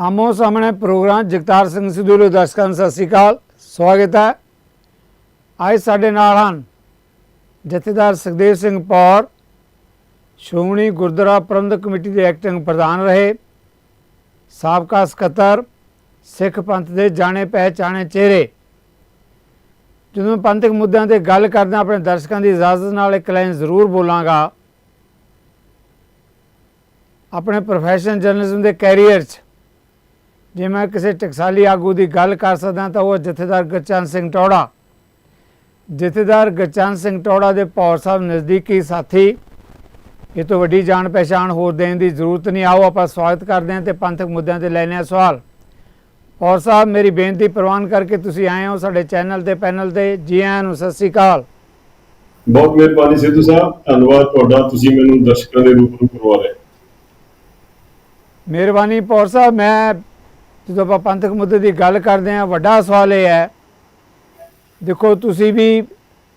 ਆਮੋ ਸਾਹਮਣੇ ਪ੍ਰੋਗਰਾਮ ਜਗਤਾਰ ਸਿੰਘ ਸਿੱਧੂ ਦੇ ਦਰਸ਼ਕਾਂ ਨੂੰ ਸਤਿ ਸ੍ਰੀ ਅਕਾਲ। ਸਵਾਗਤ ਹੈ। ਅੱਜ ਸਾਡੇ ਨਾਲ ਹਨ ਜਥੇਦਾਰ ਸੁਖਦੇਵ ਸਿੰਘ ਪੌਰ, ਸ਼੍ਰੋਮਣੀ ਗੁਰਦੁਆਰਾ ਪ੍ਰਬੰਧਕ ਕਮੇਟੀ ਦੇ ਐਕਟਿੰਗ ਪ੍ਰਧਾਨ ਰਹੇ, ਸਾਬਕਾ ਸਕੱਤਰ, ਸਿੱਖ ਪੰਥ ਦੇ ਜਾਣੇ ਪਹਿਚਾਣੇ ਚਿਹਰੇ। ਜਦੋਂ ਮੈਂ ਪੰਥਕ ਮੁੱਦਿਆਂ ਤੇ ਗੱਲ ਕਰਦਾ ਆਪਣੇ ਦਰਸ਼ਕਾਂ ਦੀ ਇਜਾਜ਼ਤ ਨਾਲ ਇੱਕ ਲਾਈਨ ਜ਼ਰੂਰ ਬੋਲਾਂਗਾ। ਆਪਣੇ ਪ੍ਰੋਫੈਸ਼ਨ ਜਰਨਲਿਜ਼ਮ ਦੇ ਕੈਰੀਅਰ 'ਚ ਜੇ ਮੈਂ ਕਿਸੇ ਟਕਸਾਲੀ ਆਗੂ ਦੀ ਗੱਲ ਕਰ ਸਕਦਾ ਤਾਂ ਉਹ ਜਥੇਦਾਰ ਗੁਰਚਰਨ ਸਿੰਘ ਟੌੜਾ ਜਥੇਦਾਰ ਗੁਰਚਰਨ ਸਿੰਘ ਟੌੜਾ ਦੇ ਪੌਰ ਸਾਹਿਬ ਨਜ਼ਦੀਕੀ ਸਾਥੀ ਇਹ ਤੋਂ ਵੱਡੀ ਜਾਣ ਪਛਾਣ ਹੋਰ ਦੇਣ ਦੀ ਜ਼ਰੂਰਤ ਨਹੀਂ। ਆਓ ਆਪਾਂ ਸਵਾਗਤ ਕਰਦੇ ਹਾਂ ਤੇ ਪੰਥਕ ਮੁੱਦਿਆਂ ਤੇ ਲੈਣੇ ਆ ਸਵਾਲ। ਪੌਰ ਸਾਹਿਬ ਮੇਰੀ ਬੇਨਤੀ ਪ੍ਰਵਾਨ ਕਰਕੇ ਤੁਸੀਂ ਆਏ ਹੋ ਸਾਡੇ ਚੈਨਲ ਤੇ ਪੈਨਲ ਤੇ। ਜੀ ਆਇਆਂ ਨੂੰ ਸਤਿ ਸ੍ਰੀ ਅਕਾਲ। ਬਹੁਤ ਮਿਹਰਬਾਨੀ ਸਿੱਧੂ ਸਾਹਿਬ ਧੰਨਵਾਦ ਤੁਹਾਡਾ ਤੁਸੀਂ ਮੈਨੂੰ ਦਰਸ਼ਕਾਂ ਦੇ ਰੂਪ ਨੂੰ ਕਰਵਾ ਰਹੇ ਮਿਹਰਬਾਨੀ ਪੌਰ ਸਾਹਿਬ ਮੈਂ ਜਦੋਂ ਆਪਾਂ ਪੰਥਕ ਮੁੱਦੇ ਦੀ ਗੱਲ ਕਰਦੇ ਹਾਂ, ਵੱਡਾ ਸਵਾਲ ਇਹ ਹੈ, ਦੇਖੋ ਤੁਸੀਂ ਵੀ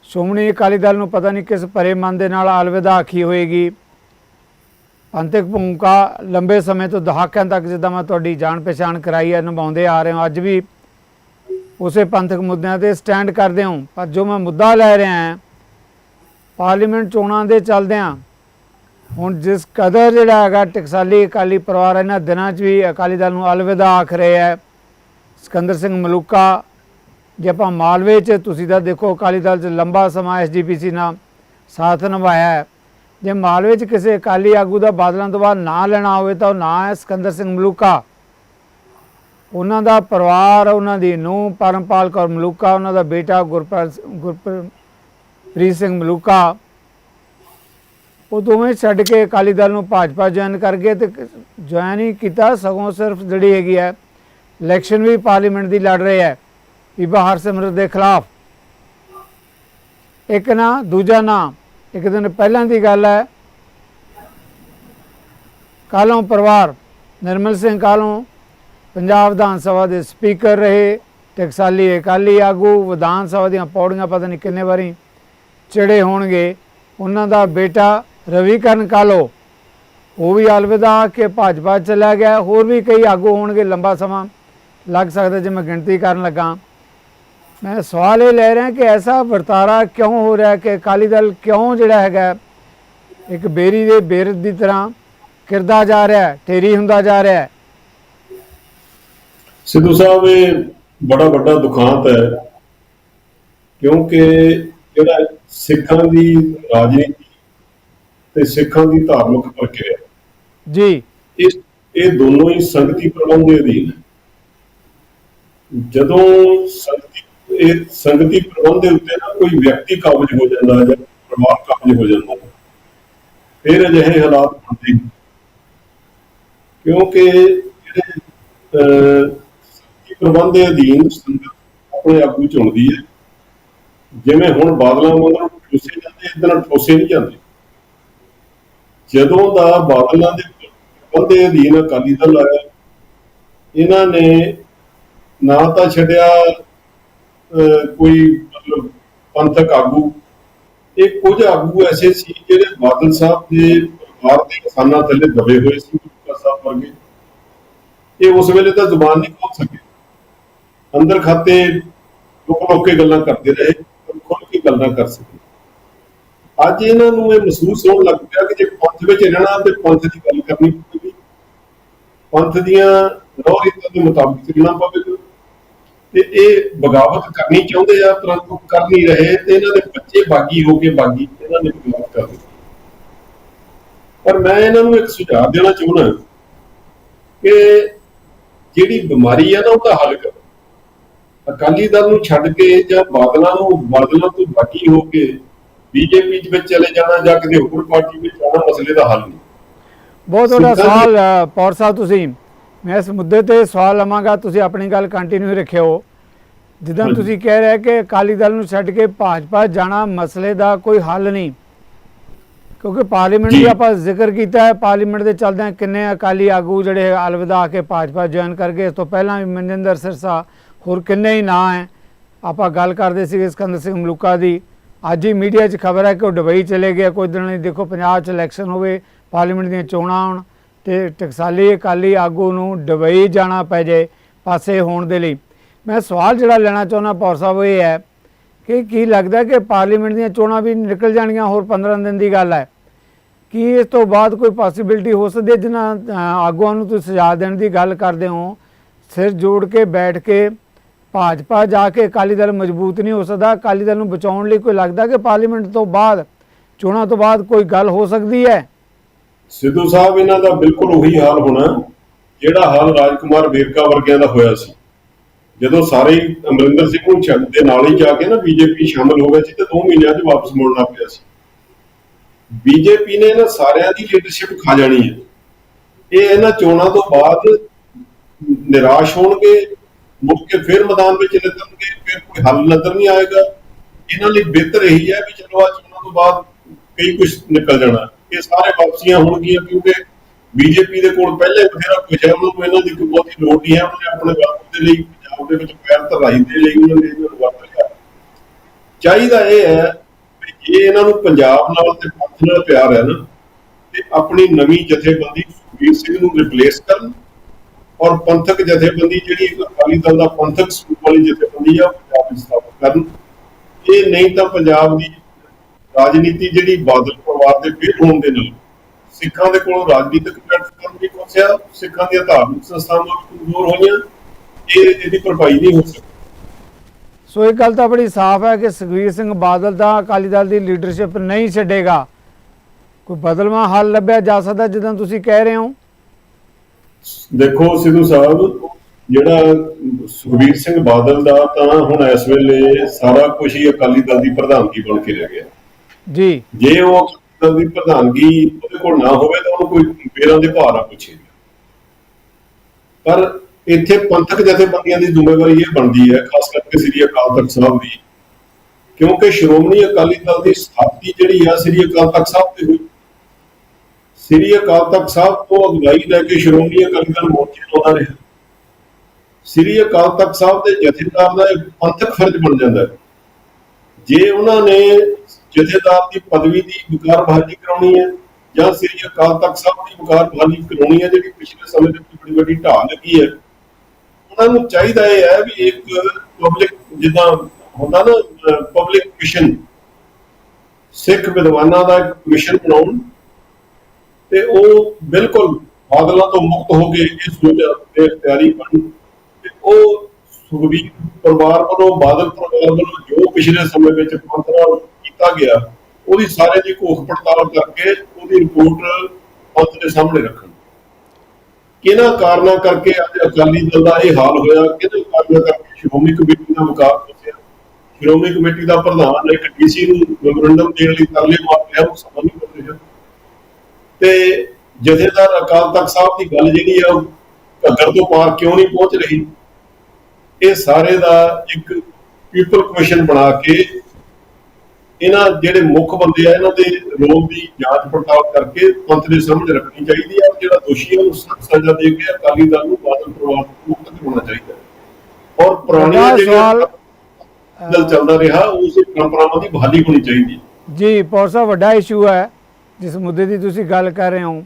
ਸ਼੍ਰੋਮਣੀ ਅਕਾਲੀ ਦਲ ਨੂੰ ਪਤਾ ਨਹੀਂ ਕਿਸ ਭਰੇ ਮਨ ਦੇ ਨਾਲ ਅਲਵਿਦਾ ਆਖੀ ਹੋਏਗੀ। ਪੰਥਕ ਭੂਮਿਕਾ ਲੰਬੇ ਸਮੇਂ ਤੋਂ ਦਹਾਕਿਆਂ ਤੱਕ ਜਿੱਦਾਂ ਮੈਂ ਤੁਹਾਡੀ ਜਾਣ ਪਛਾਣ ਕਰਾਈ ਹੈ, ਨਿਭਾਉਂਦੇ ਆ ਰਹੇ ਹਾਂ, ਅੱਜ ਵੀ ਉਸੇ ਪੰਥਕ ਮੁੱਦਿਆਂ ਤੇ ਸਟੈਂਡ ਕਰਦੇ ਹਾਂ। ਪਰ ਜੋ ਮੈਂ ਮੁੱਦਾ ਲੈ ਰਿਹਾ ਹਾਂ, ਪਾਰਲੀਮੈਂਟ ਚੋਣਾਂ ਦੇ ਚੱਲਦਿਆਂ ਹੁਣ ਜਿਸ ਕਦਰ ਜਿਹੜਾ ਹੈਗਾ ਟਕਸਾਲੀ ਅਕਾਲੀ ਪਰਿਵਾਰ ਇਹਨਾਂ ਦਿਨਾਂ 'ਚ ਵੀ ਅਕਾਲੀ ਦਲ ਨੂੰ ਅਲਵਿਦਾ ਆਖ ਰਿਹਾ ਹੈ, ਸਿਕੰਦਰ ਸਿੰਘ ਮਲੂਕਾ, ਜੇ ਆਪਾਂ ਮਾਲਵੇ 'ਚ ਤੁਸੀਂ ਤਾਂ ਦੇਖੋ ਅਕਾਲੀ ਦਲ 'ਚ ਲੰਬਾ ਸਮਾਂ ਐਸਜੀਪੀਸੀ ਨਾਲ ਸਾਥ ਨਿਭਾਇਆ ਹੈ। ਜੇ ਮਾਲਵੇ 'ਚ ਕਿਸੇ ਅਕਾਲੀ ਆਗੂ ਦਾ ਬਾਦਲਾਂ ਤੋਂ ਬਾਅਦ ਨਾਂ ਲੈਣਾ ਹੋਵੇ ਤਾਂ ਉਹ ਨਾਂ ਹੈ ਸਿਕੰਦਰ ਸਿੰਘ ਮਲੂਕਾ। ਉਹਨਾਂ ਦਾ ਪਰਿਵਾਰ, ਉਹਨਾਂ ਦੀ ਨੂੰਹ ਪਰਮਪਾਲ ਕੌਰ ਮਲੂਕਾ, ਉਹਨਾਂ ਦਾ ਬੇਟਾ ਗੁਰਪ੍ਰੀਤ ਗੁਰਪ੍ਰੀਤ ਸਿੰਘ ਮਲੂਕਾ ਉਹ ਦੋਵੇਂ ਛੱਡ ਕੇ ਅਕਾਲੀ ਦਲ ਨੂੰ ਭਾਜਪਾ ਜੁਆਇਨ ਕਰ ਗਏ ਤੇ ਜੁਆਇਨ ਹੀ ਕੀਤਾ, ਸਗੋਂ ਸਿਰਫ ਜਿਹੜੀ ਹੈਗੀ ਹੈ ਇਲੈਕਸ਼ਨ ਵੀ ਪਾਰਲੀਮੈਂਟ ਦੀ ਲੜ ਰਹੇ ਹੈ, ਬੀਬਾ ਹਰਸਿਮਰਤ ਦੇ ਖਿਲਾਫ। ਇੱਕ ਨਾ, ਦੂਜਾ ਨਾ, ਇੱਕ ਦਿਨ ਪਹਿਲਾਂ ਦੀ ਗੱਲ ਹੈ। ਕਾਲੋਂ ਪਰਿਵਾਰ, ਨਿਰਮਲ ਸਿੰਘ ਕਾਲੋਂ ਪੰਜਾਬ ਵਿਧਾਨ ਸਭਾ ਦੇ ਸਪੀਕਰ ਰਹੇ, ਟਕਸਾਲੀ ਅਕਾਲੀ ਆਗੂ, ਵਿਧਾਨ ਸਭਾ ਦੀਆਂ ਪੌੜੀਆਂ ਪਤਾ ਨਹੀਂ ਕਿੰਨੇ ਵਾਰੀ ਚੜੇ ਹੋਣਗੇ। ਉਹਨਾਂ ਦਾ ਬੇਟਾ ਰਵੀ ਕਰਨ ਕਾਲੋ। ਉਹ ਵੀ ਅਲਵਿਦਾ ਕਿ ਭਾਜਪਾ ਚਲਾ ਗਿਆ। ਹੋਰ ਵੀ ਕਈ ਆਗੂ ਹੋਣਗੇ ਲੰਬਾ ਸਮਾਂ। ਲੱਗ ਸਕਦਾ ਜੇ ਮੈਂ ਗਿਣਤੀ ਕਰਨ ਲੱਗਾ। ਮੈਂ ਸਵਾਲ ਇਹ ਲੈ ਰਿਹਾ ਕਿ ਐਸਾ ਵਰਤਾਰਾ ਕਿਉਂ ਹੋ ਰਿਹਾ ਕਿ ਅਕਾਲੀ ਦਲ ਕਿਉਂ ਜਿਹੜਾ ਹੈਗਾ, ਇੱਕ ਬੇਰੀ ਦੇ ਬੇਰਦ ਦੀ ਤਰ੍ਹਾਂ ਕਿਰਦਾ ਜਾ ਰਿਹਾ ਹੈ ਢੇਰੀ ਹੁੰਦਾ ਜਾ ਰਿਹਾ ਸਿੱਧੂ ਸਾਹਿਬ, ਇਹ ਬੜਾ ਵੱਡਾ ਦੁਖਾਂਤ ਹੈ। ਕਿਉਂਕਿ ਜਿਹੜਾ ਸਿੱਖਾਂ ਦੀ ਰਾਜਨੀਤੀ ਤੇ ਸਿੱਖਾਂ ਦੀ ਧਾਰਮਿਕ ਪ੍ਰਕਿਰਿਆ। ਜੀ। ਇਸ ਇਹ ਦੋਨੋਂ ਹੀ ਸੰਗਤੀ ਪ੍ਰਬੰਧ ਦੇ ਅਧੀਨ ਜਦੋਂ ਸੰਗਤੀ ਇਹ ਸੰਗਤੀ ਪ੍ਰਬੰਧ ਦੇ ਉੱਤੇ ਨਾ ਕੋਈ ਵਿਅਕਤੀ ਕਾਬਜ ਹੋ ਜਾਂਦਾ ਹੈ ਜਾਂ ਪਰਿਵਾਰ ਕਾਬਜ ਹੋ ਜਾਂਦਾ ਹੈ ਫਿਰ ਅਜਿਹੇ ਹਾਲਾਤ ਬਣਦੇ। ਕਿਉਂਕਿ ਜਿਹੜੇ ਸੰਗਤੀ ਪ੍ਰਬੰਧ ਦੇ ਅਧੀਨ ਸੰਗਤ ਆਪਣੇ ਆਗੂ ਚੁਣਦੀ ਹੈ। ਜਿਵੇਂ ਹੁਣ ਬਾਦਲਾਂ ਮਗਰੋਂ ਠੋਸੇ ਜਾਂਦੇ ਇਦਾਂ ਠੋਸੇ ਨਹੀਂ ਜਾਂਦੇ। ਜਦੋਂ ਦਾ ਬਾਦਲਾਂ ਦੇ ਪ੍ਰਬੰਧ ਅਧੀਨ ਅਕਾਲੀ ਦਲ ਆਇਆ, ਇਹਨਾਂ ਨੇ ਨਾ ਤਾਂ ਛੱਡਿਆ ਕੋਈ ਮਤਲਬ ਪੰਥਕ ਆਗੂ। ਇਹ ਕੁਝ ਆਗੂ ਐਸੇ ਸੀ ਜਿਹੜੇ ਬਾਦਲ ਸਾਹਿਬ ਦੇ ਪਰਿਵਾਰ ਦੇ ਕਿਸਾਨਾਂ ਥੱਲੇ ਦਬੇ ਹੋਏ ਸੀ ਗੁਰਪ੍ਰੀਤ ਸਾਹਿਬ ਵਰਗੇ। ਇਹ ਉਸ ਵੇਲੇ ਤਾਂ ਜ਼ੁਬਾਨ ਨਹੀਂ ਖੋਲ ਸਕੇ। ਅੰਦਰ ਖਾਤੇ ਲੁਕ ਲੁਕ ਕੇ ਗੱਲਾਂ ਕਰਦੇ ਰਹੇ ਪਰ ਖੁੱਲ ਕੇ ਗੱਲ ਨਾ ਕਰ ਸਕੇ। ਅੱਜ ਇਹਨਾਂ ਨੂੰ ਇਹ ਮਹਿਸੂਸ ਹੋਣ ਲੱਗ ਪਿਆ ਕਿ ਜੇ ਪੰਥ ਵਿੱਚ ਰਹਿਣਾ ਤੇ ਪੰਥ ਦੀ ਗੱਲ ਕਰਨੀ ਪਵੇਗੀ ਪੰਥ ਦੀਆਂ ਰੋਹ ਰੀਤਾਂ ਦੇ ਮੁਤਾਬਿਕ ਚੱਲਣਾ ਪਵੇਗਾ। ਤੇ ਇਹ ਬਗਾਵਤ ਕਰਨੀ ਚਾਹੁੰਦੇ ਆ, ਪਰੰਤੂ ਕਰ ਨਹੀਂ ਰਹੇ ਤੇ ਇਹਨਾਂ ਦੇ ਬੱਚੇ ਬਾਗੀ ਹੋ ਕੇ ਬਾਗੀ, ਇਹਨਾਂ ਨੇ ਬਗਾਵਤ ਕਰ ਦਿੱਤੀ। ਪਰ ਮੈਂ ਇਹਨਾਂ ਨੂੰ ਇੱਕ ਸੁਝਾਅ ਦੇਣਾ ਚਾਹੁੰਦਾ ਕਿ ਜਿਹੜੀ ਬਿਮਾਰੀ ਆ ਨਾ, ਉਹਦਾ ਹੱਲ ਕਰੋ। ਅਕਾਲੀ ਦਲ ਨੂੰ ਛੱਡ ਕੇ ਜਾਂ ਬਾਦਲਾਂ ਨੂੰ, ਬਾਦਲਾਂ ਤੋਂ ਬਾਗੀ ਹੋ ਕੇ ਬੀਜੇਪੀ ਦੇ ਵਿੱਚ ਚਲੇ ਜਾਣਾ ਜਾਂ ਕਿਸੇ ਹੋਰ ਪਾਰਟੀ ਵਿੱਚ ਜਾਣਾ ਮਸਲੇ ਦਾ ਹੱਲ ਨਹੀਂ। ਬਹੁਤ ਵੱਡਾ ਸਵਾਲ ਪੌਰ ਸਾਹਿਬ ਤੁਸੀਂ। ਮੈਂ ਇਸ ਮੁੱਦੇ ਤੇ ਸਵਾਲ ਲਵਾਂਗਾ ਤੁਸੀਂ ਆਪਣੀ ਗੱਲ ਕੰਟੀਨਿਊ ਰੱਖਿਓ। ਜਿੱਦਾਂ। ਤੁਸੀਂ ਕਹਿ ਰਹੇ ਕਿ ਅਕਾਲੀ ਦਲ ਨੂੰ ਛੱਡ ਕੇ ਭਾਜਪਾ ਜਾਣਾ ਮਸਲੇ ਦਾ ਕੋਈ ਹੱਲ ਨਹੀਂ। ਕਿਉਂਕਿ ਪਾਰਲੀਮੈਂਟ। ਦੀ ਆਪਾਂ ਜ਼ਿਕਰ ਕੀਤਾ ਹੈ ਪਾਰਲੀਮੈਂਟ ਦੇ ਚੱਲਦਿਆਂ ਕਿੰਨੇ ਅਕਾਲੀ ਆਗੂ ਜਿਹੜੇ ਅਲਵਿਦਾ ਆ ਕੇ ਭਾਜਪਾ ਜੁਆਇਨ ਕਰ ਗਏ ਇਸ ਤੋਂ ਪਹਿਲਾਂ ਵੀ ਮਨਜਿੰਦਰ ਸਿਰਸਾ ਹੋਰ ਕਿੰਨੇ ਹੀ ਨਾਂ ਹੈ। ਆਪਾਂ ਗੱਲ ਕਰਦੇ ਸੀ ਸਿਕੰਦਰ ਸਿੰਘ ਮਲੂਕਾ ਦੀ। ਅੱਜ ਹੀ ਮੀਡੀਆ 'ਚ ਖਬਰ ਹੈ ਕਿ ਉਹ ਦੁਬਈ ਚਲੇ ਗਿਆ ਕੁਝ ਦਿਨ ਲਈ ਦੇਖੋ, ਪੰਜਾਬ 'ਚ ਇਲੈਕਸ਼ਨ ਹੋਵੇ, ਪਾਰਲੀਮੈਂਟ ਦੀਆਂ ਚੋਣਾਂ ਆਉਣ ਤੇ ਟਕਸਾਲੀ ਅਕਾਲੀ ਆਗੂ ਨੂੰ ਡਬਈ ਜਾਣਾ ਪੈ ਜੇ ਪਾਸੇ ਹੋਣ ਦੇ ਲਈ। ਮੈਂ ਸਵਾਲ ਜਿਹੜਾ ਲੈਣਾ ਚਾਹੁੰਦਾ ਪੌਰ ਸਾਹਿਬ ਇਹ ਹੈ ਕਿ ਕੀ ਲੱਗਦਾ ਕਿ ਪਾਰਲੀਮੈਂਟ ਦੀਆਂ ਚੋਣਾਂ ਵੀ ਨਿਕਲ ਜਾਣਗੀਆਂ? ਹੋਰ 15 ਦਿਨ ਦੀ ਗੱਲ ਹੈ। ਕੀ ਇਸ ਤੋਂ ਬਾਅਦ ਕੋਈ ਪੋਸਿਬਿਲਿਟੀ ਹੋ ਸਕਦੀ ਹੈ? ਜਿਨ੍ਹਾਂ ਆਗੂਆਂ ਨੂੰ ਤੁਸੀਂ ਸਜ਼ਾ ਦੇਣ ਦੀ ਗੱਲ ਕਰਦੇ ਹੋ, ਸਿਰ ਜੋੜ ਕੇ ਬੈਠ ਕੇ ਭਾਜਪਾ ਜਾ ਕੇ ਅਕਾਲੀ ਦਲ ਮਜ਼ਬੂਤ ਨਹੀਂ ਹੋ ਸਕਦਾ। ਅਕਾਲੀ ਦਲ ਨੂੰ ਬਚਾਉਣ ਲਈ ਕੋਈ ਲੱਗਦਾ ਕਿ ਪਾਰਲੀਮੈਂਟ ਤੋਂ ਬਾਅਦ, ਚੋਣਾਂ ਤੋਂ ਬਾਅਦ ਕੋਈ ਗੱਲ ਹੋ ਸਕਦੀ ਹੈ? ਸਿੱਧੂ ਸਾਹਿਬ, ਇਹਨਾਂ ਦਾ ਬਿਲਕੁਲ ਉਹੀ ਹਾਲ ਹੋਣਾ, ਜਿਹੜਾ ਹਾਲ ਰਾਜਕੁਮਾਰ ਵੇਰਕਾ ਵਰਗਿਆਂ ਦਾ ਹੋਇਆ ਸੀ। ਜਦੋਂ ਸਾਰੇ ਅਮਰਿੰਦਰ ਸਿੰਘ ਨੂੰ ਛੱਡ ਦੇ ਨਾਲ ਹੀ ਜਾ ਕੇ ਨਾ ਬੀਜੇਪੀ ਸ਼ਾਮਲ ਹੋ ਗਏ ਸੀ ਤੇ 2 ਮਹੀਨਿਆਂ 'ਚ ਵਾਪਸ ਮੁੜਨਾ ਪਿਆ ਸੀ। ਬੀਜੇਪੀ ਨੇ ਇਹਨਾਂ ਸਾਰਿਆਂ ਦੀ ਲੀਡਰਸ਼ਿਪ ਖਾ ਜਾਣੀ ਹੈ। ਇਹ ਇਹਨਾਂ ਚੋਣਾਂ ਤੋਂ ਬਾਅਦ ਨਿਰਾਸ਼ ਹੋਣਗੇ ਮੁੜ ਕੇ ਫਿਰ ਮੈਦਾਨ ਵਿੱਚ ਨਿਕਲਣਗੇ ਫਿਰ ਕੋਈ ਹੱਲ ਨਜ਼ਰ ਨਹੀਂ ਆਏਗਾ। ਇਹਨਾਂ ਲਈ ਬਿਹਤਰ ਇਹੀ ਹੈ ਵੀ ਚਲੋ ਆ ਚੋਣਾਂ ਤੋਂ ਬਾਅਦ ਕਈ ਕੁਝ ਨਿਕਲ ਜਾਣਾ। ਇਹ ਸਾਰੇ ਵਾਪਸੀਆਂ ਹੋਣਗੀਆਂ ਕਿਉਂਕਿ ਬੀਜੇਪੀ ਦੇ ਕੋਲ ਪਹਿਲੇ ਬਥੇਰਾ ਕੁਝ ਹੈ, ਉਹਨਾਂ ਇਹਨਾਂ ਦੀ ਕੋਈ ਬਹੁਤੀ ਲੋੜ ਨਹੀਂ ਹੈ। ਉਹਨੇ ਆਪਣੇ ਵਰਤ ਦੇ ਲਈ, ਪੰਜਾਬ ਦੇ ਵਿੱਚ ਪੈਰ ਧਰਾਈ ਦੇ ਲਈ ਉਹਨਾਂ ਨੇ ਇਹਨਾਂ ਨੂੰ ਵਰਤ ਲਿਆ। ਚਾਹੀਦਾ ਇਹ ਹੈ ਵੀ ਜੇ ਇਹਨਾਂ ਨੂੰ ਪੰਜਾਬ ਨਾਲ ਤੇ ਪੰਥ ਨਾਲ ਪਿਆਰ ਹੈ ਨਾ, ਤੇ ਆਪਣੀ ਨਵੀਂ ਜਥੇਬੰਦੀ ਸੁਖਬੀਰ ਸਿੰਘ ਨੂੰ ਰਿਪਲੇਸ ਕਰਨ ਔਰ ਪੰਥਕ ਜਥੇਬੰਦੀ ਜਿਹੜੀ ਅਕਾਲੀ ਦਲ ਦਾ ਪੰਥਕ ਸਰੂਪ ਵਾਲੀ ਜਥੇਬੰਦੀ ਆ, ਪੰਜਾਬ ਵਿੱਚ ਸਥਾਪਿਤ ਕਰਨ। ਇਹ ਨਹੀਂ ਤਾਂ ਪੰਜਾਬ ਦੀ ਰਾਜਨੀਤੀ ਜਿਹੜੀ ਬਾਦਲ ਪਰਿਵਾਰ ਦੇ ਫੇਲ ਹੋਣ ਦੇ ਨਾਲ ਸਿੱਖਾਂ ਦੇ ਕੋਲ ਰਾਜਨੀਤਿਕ ਪਲੇਟਫਾਰਮ ਵੀ ਕੋਸਿਆ ਸਿੱਖਾਂ ਦੀਆਂ ਧਾਰਮਿਕ ਸੰਸਥਾਵਾਂ ਕਮਜ਼ੋਰ ਹੋਈਆਂ, ਇਹ ਇਹਦੀ ਭਰਪਾਈ ਨਹੀਂ ਹੋ ਸਕਦੀ ਸੋ ਇਹ ਗੱਲ ਤਾਂ ਬੜੀ ਸਾਫ਼ ਹੈ ਕਿ ਸੁਖਬੀਰ ਸਿੰਘ ਬਾਦਲ ਦਾ ਅਕਾਲੀ ਦਲ ਦੀ ਲੀਡਰਸ਼ਿਪ ਨਹੀਂ ਛੱਡੇਗਾ। ਕੋਈ ਬਦਲਵਾਂ ਹੱਲ ਲੱਭਿਆ ਜਾ ਸਕਦਾ ਜਿੱਦਾਂ ਤੁਸੀਂ ਕਹਿ ਰਹੇ ਹੋ? ਦੇਖੋ ਸਿੱਧੂ ਸਾਹਿਬ ਜਿਹੜਾ ਸੁਖਬੀਰ ਸਿੰਘ ਬਾਦਲ ਦਾ ਤਾਂ ਹੁਣ ਇਸ ਵੇਲੇ ਸਾਰਾ ਕੁਝ ਹੀ ਅਕਾਲੀ ਦਲ ਦੀ ਪ੍ਰਧਾਨਗੀ ਬਣ ਕੇ ਰਹਿ ਗਿਆ। ਜੀ। ਜੇ ਉਹ ਅਕਾਲੀ ਦਲ ਦੀ ਪ੍ਰਧਾਨਗੀ ਉਹਦੇ ਕੋਲ ਨਾ ਹੋਵੇ ਤਾਂ ਉਹਨੂੰ ਕੋਈ ਬੇਰਾਂ ਦੇ ਭਾਰ ਆ ਪੁੱਛੇ। ਪਰ ਇੱਥੇ ਪੰਥਕ ਜਥੇਬੰਦੀਆਂ ਦੀ ਜ਼ਿੰਮੇਵਾਰੀ ਇਹ ਬਣਦੀ ਹੈ ਖਾਸ ਕਰਕੇ ਸ੍ਰੀ ਅਕਾਲ ਤਖਤ ਸਾਹਿਬ ਦੀ ਕਿਉਂਕਿ ਸ਼੍ਰੋਮਣੀ ਅਕਾਲੀ ਦਲ ਦੀ ਸਥਾਪਤੀ ਜਿਹੜੀ ਆ ਸ੍ਰੀ ਅਕਾਲ ਤਖਤ ਸਾਹਿਬ ਤੇ ਹੋਈ। ਸ੍ਰੀ ਅਕਾਲ ਤਖਤ ਸਾਹਿਬ ਤੋਂ ਅਗਵਾਈ ਲੈ ਕੇ ਸ਼੍ਰੋਮਣੀ ਅਕਾਲੀ ਦਲ ਮੋਰਚੇ ਲਾਉਂਦਾ ਰਿਹਾ। ਸ੍ਰੀ ਅਕਾਲ ਤਖਤ ਸਾਹਿਬ ਦੇ ਜਥੇਦਾਰ ਦਾ ਇੱਕ ਪੰਥਕ ਫਰਜ਼ ਬਣ ਜਾਂਦਾ ਜੇ ਉਹਨਾਂ ਨੇ ਜਥੇਦਾਰ ਦੀ ਪਦਵੀ ਦੀ ਵਿਕਾਰ ਬਹਾਲੀ ਕਰਾਉਣੀ ਹੈ ਜਾਂ ਸ੍ਰੀ ਅਕਾਲ ਤਖਤ ਸਾਹਿਬ ਦੀ ਵਿਕਾਰ ਬਹਾਲੀ ਕਰਾਉਣੀ ਹੈ, ਜਿਹੜੀ ਪਿਛਲੇ ਸਮੇਂ ਦੇ ਵਿੱਚ ਬੜੀ ਵੱਡੀ ਢਾਲ ਲੱਗੀ ਹੈ, ਉਹਨਾਂ ਨੂੰ ਚਾਹੀਦਾ ਇਹ ਹੈ ਵੀ ਇੱਕ ਪਬਲਿਕ ਜਿੱਦਾਂ ਹੁੰਦਾ ਨਾ ਪਬਲਿਕ ਮਿਸ਼ਨ ਸਿੱਖ ਵਿਦਵਾਨਾਂ ਦਾ ਇੱਕ ਮਿਸ਼ਨ ਬਣਾਉਣ। ਤੇ ਉਹ ਬਿਲਕੁਲ ਬਾਦਲਾਂ ਤੋਂ ਮੁਕਤ ਹੋ ਕੇ ਇਸ ਸੋਚ ਤੇ ਤਿਆਰੀ ਕਰਨ ਤੇ ਉਹ ਸੁਖਬੀਰ ਪਰਿਵਾਰ ਵੱਲੋਂ, ਬਾਦਲ ਪਰਿਵਾਰ ਵੱਲੋਂ ਜੋ ਪਿਛਲੇ ਸਮੇਂ ਵਿੱਚ ਪੰਥ ਕੀਤਾ ਗਿਆ, ਉਹਦੀ ਸਾਰੇ ਦੀ ਘੋਖ ਪੜਤਾਲ ਕਰਕੇ ਉਹਦੀ ਰਿਪੋਰਟ ਪੰਥ ਦੇ ਸਾਹਮਣੇ ਰੱਖਣ। ਕਿਹਨਾਂ ਕਾਰਨਾਂ ਕਰਕੇ ਅੱਜ ਅਕਾਲੀ ਦਲ ਦਾ ਇਹ ਹਾਲ ਹੋਇਆ? ਕਿਹਨਾਂ ਕਾਰਨਾਂ ਕਰਕੇ ਸ਼੍ਰੋਮਣੀ ਕਮੇਟੀ ਦਾ ਵਿਕਾਸ ਹੋਇਆ? ਸ਼੍ਰੋਮਣੀ ਕਮੇਟੀ ਦਾ ਪ੍ਰਧਾਨ ਇੱਕ ਡੀਸੀ ਨੂੰ ਮੈਮੋਰੰਡਮ ਦੇਣ ਲਈ ਤਰਲੇ ਮਾਰ ਰਿਹਾ, ਉਹ ਤੇ ਜਥੇਦਾਰ ਅਕਾਲ ਤਖਤ ਸਾਹਿਬ ਦੀ ਗੱਲ ਜਿਹੜੀ ਆ ਉਹ ਘੱਗਰ ਤੋਂ ਪਾਰ ਕਿਉਂ ਨਹੀਂ ਪਹੁੰਚ ਰਹੀ? ਇਹ ਸਾਰੇ ਦਾ ਇੱਕ ਪੀਪਲ ਕਮਿਸ਼ਨ ਬਣਾ ਕੇ ਇਹਨਾਂ ਜਿਹੜੇ ਮੁੱਖ ਬੰਦੇ ਆ ਇਹਨਾਂ ਦੇ ਰੋਲ ਦੀ ਜਾਂਚ ਪੜਤਾਲ ਕਰਕੇ ਪੰਥ ਦੇ ਸਾਹਮਣੇ ਰੱਖਣੀ ਚਾਹੀਦੀ ਹੈ ਜਿਹੜਾ ਦੋਸ਼ੀ ਹੈ ਉਹਨੂੰ ਸਖਤ ਸਜ਼ਾ ਦੇ ਕੇ ਅਕਾਲੀ ਦਲ ਨੂੰ ਬਾਦਲ ਪਰਿਵਾਰ ਤੋਂ ਮੁਕਤ ਕਰਵਾਉਣਾ ਚਾਹੀਦਾ। ਹੈ ਔਰ ਸਵਾਲ ਦਲ ਚੱਲਦਾ ਰਿਹਾ ਉਸ ਪਰੰਪਰਾਵਾਂ ਦੀ ਬਹਾਲੀ ਹੋਣੀ ਚਾਹੀਦੀ। ਜੀ ਪੌਰ ਸਾਹਿਬ ਵੱਡਾ ਇਸ਼ੂ ਹੈ। ਜਿਸ ਮੁੱਦੇ ਦੀ ਤੁਸੀਂ ਗੱਲ ਕਰ ਰਹੇ ਹੋ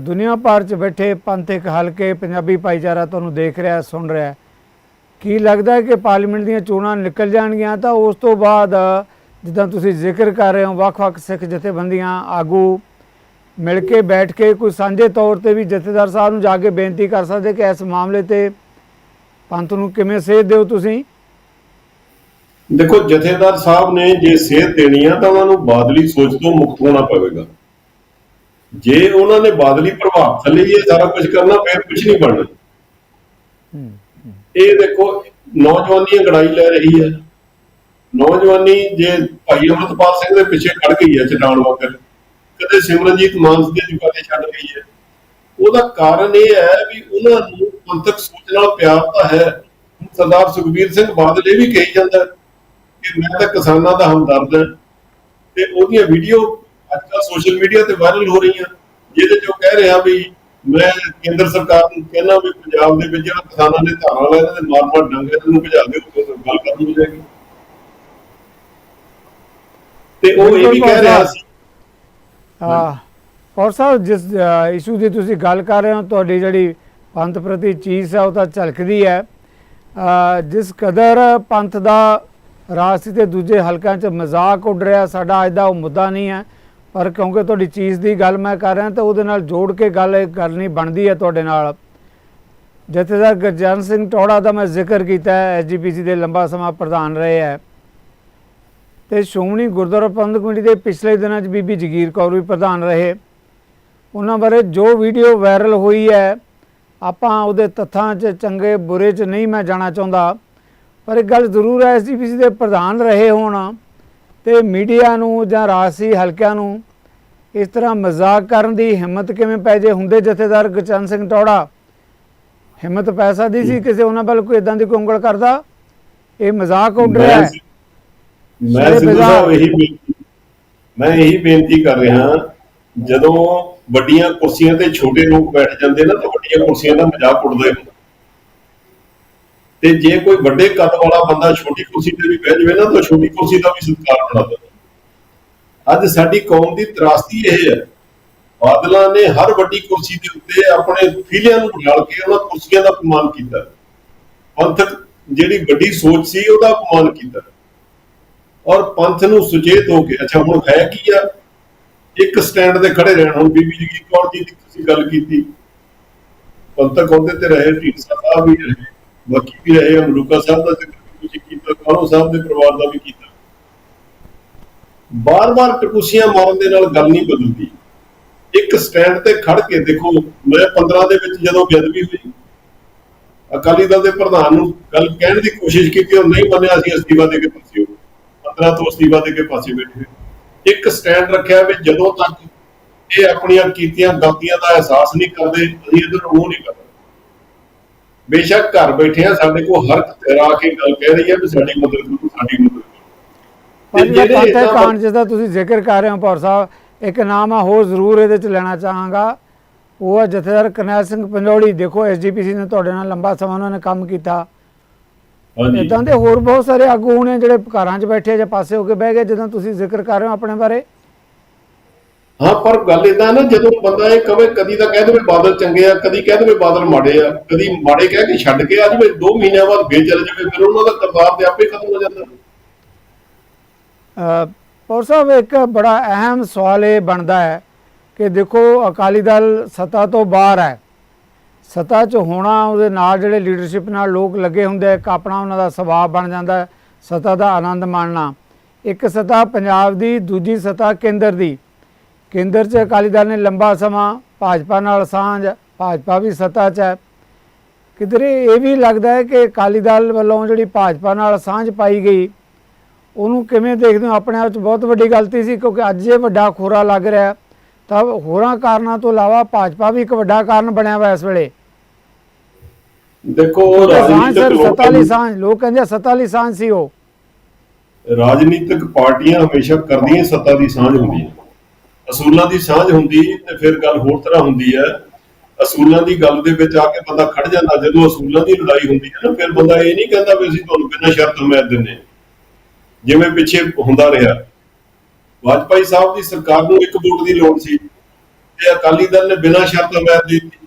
ਦੁਨੀਆ ਭਰ 'ਚ ਬੈਠੇ ਪੰਥਕ ਹਲਕੇ ਪੰਜਾਬੀ ਭਾਈਚਾਰਾ ਤੁਹਾਨੂੰ ਦੇਖ ਰਿਹਾ, ਸੁਣ ਰਿਹਾ ਕੀ ਲੱਗਦਾ ਹੈ ਕਿ ਪਾਰਲੀਮੈਂਟ ਦੀਆਂ ਚੋਣਾਂ ਨਿਕਲ ਜਾਣਗੀਆਂ? ਤਾਂ ਉਸ ਤੋਂ ਬਾਅਦ ਜਿੱਦਾਂ ਤੁਸੀਂ ਜ਼ਿਕਰ ਕਰ ਰਹੇ ਹੋ, ਵੱਖ-ਵੱਖ ਸਿੱਖ ਜਥੇਬੰਦੀਆਂ ਆਗੂ ਮਿਲ ਕੇ ਬੈਠ ਕੇ ਕੋਈ ਸਾਂਝੇ ਤੌਰ ਤੇ ਵੀ ਜਥੇਦਾਰ ਸਾਹਿਬ ਨੂੰ ਜਾ ਕੇ ਬੇਨਤੀ ਕਰ ਸਕਦੇ ਕਿ ਇਸ ਮਾਮਲੇ ਤੇ ਪੰਥ ਨੂੰ ਕਿਵੇਂ ਸੇਧ ਦਿਓ ਤੁਸੀਂ? ਦੇਖੋ ਜਥੇਦਾਰ ਸਾਹਿਬ ਨੇ ਜੇ ਸੇਧ ਦੇਣੀ ਆ ਤਾਂ ਉਹਨਾਂ ਨੂੰ ਬਾਦਲੀ ਸੋਚ ਤੋਂ ਮੁਕਤ ਹੋਣਾ ਪਵੇਗਾ। ਜੇ ਉਹਨਾਂ ਨੇ ਬਾਦਲੀ ਪ੍ਰਭਾਵ ਥੱਲੇ ਇਹ ਸਾਰਾ ਕੁਝ ਕਰਨਾ ਫਿਰ ਕੁਝ ਨਹੀਂ ਬਣਨਾ। ਇਹ ਦੇਖੋ ਨੌਜਵਾਨੀ ਗੜਾਈ ਲੈ ਰਹੀ ਹੈ। ਨੌਜਵਾਨੀ ਜੇ ਭਾਈ ਅਮਰਤਪਾਲ ਸਿੰਘ ਦੇ ਪਿੱਛੇ ਖੜ ਗਈ ਹੈ ਚਟਾਨ ਵਾਂਗਰ ਕਦੇ ਸਿਮਰਨਜੀਤ ਮਾਨਸ ਦੇ ਜੁਗਾਲੇ ਛੱਡ ਗਈ ਹੈ। ਉਹਦਾ ਕਾਰਨ ਇਹ ਹੈ ਵੀ ਉਹਨਾਂ ਨੂੰ ਪੰਥਕ ਸੋਚ ਨਾਲ ਪਿਆਰ ਤਾਂ ਹੈ। ਸਰਦਾਰ ਸੁਖਬੀਰ ਸਿੰਘ ਬਾਦਲ ਇਹ ਵੀ ਕਹੀ ਜਾਂਦਾ ਹੈ ਕਿ ਮੈਂ ਤਾਂ ਕਿਸਾਨਾਂ ਦਾ ਹਮਦਰਦ ਹਾਂ ਤੇ ਉਹਦੀਆਂ ਵੀਡੀਓ ਅੱਜ ਕੱਲ੍ਹ ਸੋਸ਼ਲ ਮੀਡੀਆ ਤੇ ਵਾਇਰਲ ਹੋ ਰਹੀਆਂ। ਜਿਹਦੇ ਚ ਉਹ ਕਹਿ ਰਿਹਾ ਵੀ ਮੈਂ ਕੇਂਦਰ ਸਰਕਾਰ ਨੂੰ ਕਹਿਣਾ ਵੀ ਪੰਜਾਬ ਦੇ ਵਿੱਚ ਜਿਹੜਾ ਕਿਸਾਨਾਂ ਨੇ ਧਾਰਾਂ ਲਾਇਆ ਇਹਨਾਂ ਦੇ ਮਾਰ ਮਾਰ ਡੰਗੇ ਨੂੰ ਭਜਾ ਦਿਓ ਗੱਲ ਕਰਨ ਹੋ ਜਾਏਗੀ। ਤੇ ਉਹ ਇਹ ਵੀ ਕਹਿ ਰਿਹਾ ਸੀ। ਆ ਔਰ ਸਾਹਿਬ, ਜਿਸ ਇਸ਼ੂ ਦੀ ਤੁਸੀਂ ਗੱਲ ਕਰ ਰਹੇ ਹੋ, ਤੁਹਾਡੀ ਜਿਹੜੀ ਪੰਥ ਪ੍ਰਤੀ ਚੀਜ਼ ਹੈ, ਉਹ ਤਾਂ ਝਲਕਦੀ ਹੈ। ਜਿਸ ਕਦਰ ਪੰਥ ਦਾ ਰਾਜਸੀ ਤੇ ਦੂਜੇ ਹਲਕਿਆਂ 'ਚ ਮਜ਼ਾਕ ਉੱਡ ਰਿਹਾ। ਸਾਡਾ ਅੱਜ ਦਾ ਉਹ ਮੁੱਦਾ ਨਹੀਂ ਹੈ, ਪਰ ਕਿਉਂਕਿ ਤੁਹਾਡੀ ਚੀਜ਼ ਦੀ ਗੱਲ ਮੈਂ ਕਰ ਰਿਹਾ ਤਾਂ ਉਹਦੇ ਨਾਲ ਜੋੜ ਕੇ ਗੱਲ ਇਹ ਕਰਨੀ ਬਣਦੀ ਹੈ ਤੁਹਾਡੇ ਨਾਲ। ਜਥੇਦਾਰ ਗੁਰਜਨ ਸਿੰਘ ਟੋੜਾ ਦਾ ਮੈਂ ਜ਼ਿਕਰ ਕੀਤਾ ਹੈ ਐਸਜੀਪੀਸੀ ਦੇ ਲੰਬਾ ਸਮਾਂ ਪ੍ਰਧਾਨ ਰਹੇ ਹੈ। ਤੇ ਸ਼੍ਰੋਮਣੀ ਗੁਰਦੁਆਰਾ ਪ੍ਰਬੰਧਕ ਕਮੇਟੀ ਦੇ ਪਿਛਲੇ ਦਿਨਾਂ 'ਚ ਬੀਬੀ ਜਗੀਰ ਕੌਰ ਵੀ ਪ੍ਰਧਾਨ ਰਹੇ। ਉਹਨਾਂ ਬਾਰੇ ਜੋ ਵੀਡੀਓ ਵਾਇਰਲ ਹੋਈ ਹੈ, ਆਪਾਂ ਉਹਦੇ ਤੱਥਾਂ 'ਚ, ਚੰਗੇ ਬੁਰੇ 'ਚ ਨਹੀਂ ਮੈਂ ਜਾਣਾ ਚਾਹੁੰਦਾ। ਪਰ ਇੱਕ ਗੱਲ ਜ਼ਰੂਰ ਹੈ ਐਸਜੀਪੀਸੀ ਦੇ ਪ੍ਰਧਾਨ ਰਹੇ ਹੋਣ ਤੇ ਮੀਡੀਆ ਨੂੰ ਜਾਂ ਰਾਜਸੀ ਹਲਕਿਆਂ ਨੂੰ ਇਸ ਤਰ੍ਹਾਂ ਮਜ਼ਾਕ ਕਰਨ ਦੀ ਹਿੰਮਤ ਕਿਵੇਂ ਪੈ ਜੇ? ਹੁੰਦੇ ਜਥੇਦਾਰ ਗੁਰਚਰਨ ਸਿੰਘ ਟੌੜਾ ਹਿੰਮਤ ਪੈ ਸਕਦੀ ਸੀ ਕਿਸੇ ਉਹਨਾਂ ਵੱਲ ਕੋਈ ਇਦਾਂ ਦੀ ਕੋਈ ਉਂਗਲ ਕਰਦਾ? ਇਹ ਮਜ਼ਾਕ ਉੱਡ ਰਿਹਾ ਹੈ। ਮੈਂ ਸਿੱਧੂ ਸਾਹਿਬ ਇਹੀ ਬੇਨਤੀ- ਮੈਂ ਇਹੀ ਬੇਨਤੀ ਕਰ ਰਿਹਾ ਜਦੋਂ ਵੱਡੀਆਂ ਕੁਰਸੀਆਂ ਤੇ ਛੋਟੇ ਲੋਕ ਬੈਠ ਜਾਂਦੇ ਨਾ ਤਾਂ ਵੱਡੀਆਂ ਕੁਰਸੀਆਂ ਦਾ ਮਜ਼ਾਕ ਉਡਦਾ। ਤੇ ਜੇ ਕੋਈ ਵੱਡੇ ਕੱਦ ਵਾਲਾ ਬੰਦਾ ਛੋਟੀ ਕੁਰਸੀ ਤੇ ਵੀ ਬਹਿ ਜਾਵੇ ਨਾ, ਤਾਂ ਛੋਟੀ ਕੁਰਸੀ ਦਾ ਵੀ ਸਤਿਕਾਰ ਬਣਾ ਦਿੰਦਾ ਅੱਜ ਸਾਡੀ ਕੌਮ ਦੀ ਤਰਾਸਦੀ ਇਹ ਹੈ। ਬਾਦਲਾਂ ਨੇ ਹਰ ਵੱਡੀ ਕੁਰਸੀ ਦੇ ਉੱਤੇ ਆਪਣੇ ਫਿਲਿਆਂ ਨੂੰ ਬਿਠਾਲ ਕੇ ਉਹਨਾਂ ਕੁਰਸੀਆਂ ਦਾ ਅਪਮਾਨ ਕੀਤਾ। ਪੰਥਕ ਜਿਹੜੀ ਵੱਡੀ ਸੋਚ ਸੀ, ਉਹਦਾ ਅਪਮਾਨ ਕੀਤਾ। ਔਰ ਪੰਥ ਨੂੰ ਸੁਚੇਤ ਹੋ ਕੇ, ਅੱਛਾ, ਹੁਣ ਹੈ ਕੀ ਆ? ਇੱਕ ਸਟੈਂਡ ਤੇ ਖੜੇ ਰਹਿਣ। ਹੁਣ ਬੀਬੀ ਜਗੀਰ ਕੌਰ ਜੀ ਦੀ ਤੁਸੀਂ ਗੱਲ ਕੀਤੀ। ਪੰਥਕ ਅਹੁਦੇ ਤੇ ਰਹੇ, ਢੀਂਡਸਾ ਸਾਹਿਬ ਵੀ ਰਹੇ। ਬਾਕੀ ਵੀ ਰਹੇ ਅਮਰੂਕਾ ਸਾਹਿਬ ਦਾ ਜ਼ਿਕਰ ਤੁਸੀਂ ਕੀਤਾ, ਕਾਲੋ ਸਾਹਿਬ ਦੇ ਪਰਿਵਾਰ ਦਾ ਵੀ ਕੀਤਾ। ਬਾਰ-ਬਾਰ ਟਕੂਸੀਆਂ ਮਾਰਨ ਦੇ ਨਾਲ ਗੱਲ ਨਹੀਂ ਬਦਲਦੀ। ਇੱਕ ਸਟੈਂਡ ਤੇ ਖੜ ਕੇ ਦੇਖੋ, ਮੈਂ 15 ਦੇ ਵਿੱਚ ਜਦੋਂ ਬੇਅਦਬੀ ਹੋਈ, ਅਕਾਲੀ ਦਲ ਦੇ ਪ੍ਰਧਾਨ ਨੂੰ ਗੱਲ ਕਹਿਣ ਦੀ ਕੋਸ਼ਿਸ਼ ਕੀਤੀ, ਉਹ ਨਹੀਂ ਮੰਨਿਆ ਅਸੀਂ ਅਸਤੀਫਾ ਦੇ ਕੇ ਪਾਸੇ ਹੋ 15 ਤੋਂ ਅਸਤੀਫਾ ਦੇ ਕੇ ਪਾਸੇ ਬੈਠੇ ਹੋਏ। ਇੱਕ ਸਟੈਂਡ ਰੱਖਿਆ ਵੀ ਜਦੋਂ ਤੱਕ ਇਹ ਆਪਣੀਆਂ ਕੀਤੀਆਂ ਗਲਤੀਆਂ ਦਾ ਅਹਿਸਾਸ ਨਹੀਂ ਕਰਦੇ, ਅਸੀਂ ਇਧਰ ਉਹ ਨਹੀਂ ਕਰਦੇ। ਬੇਸ਼ੱਕ ਘਰ ਬੈਠੇ ਆ ਸਾਡੇ ਕੋਲ ਹਰ ਤੇਰਾ ਕੇ ਗੱਲ ਕਹਿ ਰਹੀ ਹੈ ਵੀ ਸਾਡੀ ਮਦਦ ਕਰੋ ਸਾਡੀ ਮਦਦ ਕਰੋ। ਜਿਹੜਾ ਏਦਾਂ ਕਾਂਡ ਜਿਸ ਦਾ ਤੁਸੀਂ ਜ਼ਿਕਰ ਕਰ ਰਹੇ ਹੋ ਪੌਰ ਸਾਹਿਬ ਇੱਕ ਨਾਮ ਆ ਹੋਰ ਜ਼ਰੂਰ ਇਹਦੇ ਚ ਲੈਣਾ ਚਾਹਾਂਗਾ। ਉਹ ਹੈ ਜਥੇਦਾਰ ਕਰਨੈਲ ਸਿੰਘ ਪੰਜੋੜੀ ਦੇਖੋ ਐਸਜੀਪੀਸੀ ਨੇ ਤੁਹਾਡੇ ਨਾਲ ਲੰਬਾ ਸਮਾਂ ਉਹਨਾਂ ਨੇ ਕੰਮ ਕੀਤਾ। ਹਾਂਜੀ। ਇਦਾਂ ਦੇ ਹੋਰ ਬਹੁਤ ਸਾਰੇ ਆਗੂ ਨੇ ਜਿਹੜੇ ਘਰਾਂ 'ਚ ਬੈਠੇ ਜਾਂ ਪਾਸੇ ਹੋ ਕੇ ਬਹਿ ਗਏ ਜਦੋਂ ਤੁਸੀਂ ਜ਼ਿਕਰ ਕਰ ਰਹੇ ਹੋ ਆਪਣੇ ਬਾਰੇ। ਹਾਂ, ਪਰ ਗੱਲ ਇਦਾਂ ਨਾ, ਜਦੋਂ ਬੰਦਾ ਇਹ ਕਵੇ, ਕਦੀ ਤਾਂ ਕਹਿ ਦੇਵੇ ਬਾਦਲ ਚੰਗੇ ਆ, ਕਦੀ ਕਹਿ ਦੇਵੇ ਬਾਦਲ ਮਾੜੇ ਆ, ਕਦੀ ਮਾੜੇ ਕਹਿ ਕੇ ਛੱਡ ਕੇ ਆ ਜਾਵੇ 2 ਮਹੀਨਿਆਂ ਬਾਅਦ ਫੇਰ ਚਲੇ ਜਾਵੇ, ਫਿਰ ਉਹਨਾਂ ਦਾ ਕਰਤਾਰ ਤੇ ਆਪੇ ਖਤਮ ਹੋ ਜਾਂਦਾ। ਪੌਰ ਸਾਹਿਬ, ਇੱਕ ਬੜਾ ਅਹਿਮ ਸਵਾਲ ਇਹ ਬਣਦਾ ਹੈ ਕਿ ਦੇਖੋ, ਅਕਾਲੀ ਦਲ ਸੱਤਾ ਤੋਂ ਬਾਹਰ ਹੈ। ਸੱਤਾ 'ਚ ਹੋਣਾ, ਉਹਦੇ ਨਾਲ ਜਿਹੜੇ ਲੀਡਰਸ਼ਿਪ ਨਾਲ ਲੋਕ ਲੱਗੇ ਹੁੰਦੇ ਇੱਕ ਆਪਣਾ ਉਹਨਾਂ ਦਾ ਸੁਭਾਅ ਬਣ ਜਾਂਦਾ ਸੱਤਾ ਦਾ ਆਨੰਦ ਮਾਣਨਾ। ਇੱਕ ਸੱਤਾ ਪੰਜਾਬ ਦੀ, ਦੂਜੀ ਸੱਤਾ ਕੇਂਦਰ ਦੀ। ਕੇਂਦਰ 'ਚ ਅਕਾਲੀ ਦਲ ਨੇ ਲੰਬਾ ਸਮਾਂ ਭਾਜਪਾ ਨਾਲ ਸਾਂਝ ਭਾਜਪਾ ਵੀ ਸੱਤਾ 'ਚ ਹੈ। ਕਿਧਰੇ ਇਹ ਵੀ ਲੱਗਦਾ ਹੈ ਕਿ ਅਕਾਲੀ ਦਲ ਵੱਲੋਂ ਜਿਹੜੀ ਭਾਜਪਾ ਨਾਲ ਸਾਂਝ ਪਾਈ ਗਈ ਉਹਨੂੰ ਕਿਵੇਂ ਦੇਖਦੇ ਹੋ? ਆਪਣੇ ਆਪ 'ਚ ਬਹੁਤ ਵੱਡੀ ਗਲਤੀ ਸੀ ਕਿਉਂਕਿ ਅੱਜ ਇਹ ਵੱਡਾ ਖੋਰਾ ਲੱਗ ਰਿਹਾ ਤਾਂ ਹੋਰਾਂ ਕਾਰਨਾਂ ਤੋਂ ਇਲਾਵਾ ਭਾਜਪਾ ਵੀ ਇੱਕ ਵੱਡਾ ਕਾਰਨ ਬਣਿਆ ਹੋਇਆ ਇਸ ਵੇਲੇ। ਦੇਖੋ ਰਾਜਨੀਤਿਕ ਸੱਤਾ ਲਈ ਸਾਂਝ ਲੋਕ ਕਹਿੰਦੇ ਸੱਤਾ ਲਈ ਸਾਂਝ ਸੀ ਉਹ। ਰਾਜਨੀਤਿਕ ਪਾਰਟੀਆਂ ਹਮੇਸ਼ਾ ਕਰਦੀਆਂ ਸੱਤਾ ਦੀ ਸਾਂਝ ਹੁੰਦੀ ਹੈ। ਅਸੂਲਾਂ ਦੀ ਸਾਂਝ ਹੁੰਦੀ ਤੇ ਫਿਰ ਗੱਲ ਹੋਰ ਤਰ੍ਹਾਂ ਹੁੰਦੀ ਹੈ। ਅਸੂਲਾਂ ਦੀ ਗੱਲ ਦੇ ਵਿੱਚ ਆ ਕੇ ਬੰਦਾ ਖੜ ਜਾਂਦਾ, ਜਦੋਂ ਅਸੂਲਾਂ ਦੀ ਲੜਾਈ ਹੁੰਦੀ ਹੈ ਨਾ, ਫਿਰ ਬੰਦਾ ਇਹ ਨਹੀਂ ਕਹਿੰਦਾ ਵੀ ਅਸੀਂ ਤੁਹਾਨੂੰ ਬਿਨਾਂ ਸ਼ਰਤ ਹਮਾਇਤ ਦਿੰਦੇ ਜਿਵੇਂ ਪਿੱਛੇ ਹੁੰਦਾ ਰਿਹਾ। ਵਾਜਪਾਈ ਸਾਹਿਬ ਦੀ ਸਰਕਾਰ ਨੂੰ ਇੱਕ ਵੋਟ ਦੀ ਲੋੜ ਸੀ ਤੇ ਅਕਾਲੀ ਦਲ ਨੇ ਬਿਨਾਂ ਸ਼ਰਤ ਹਮਾਇਤ ਦੇ ਦਿੱਤੀ।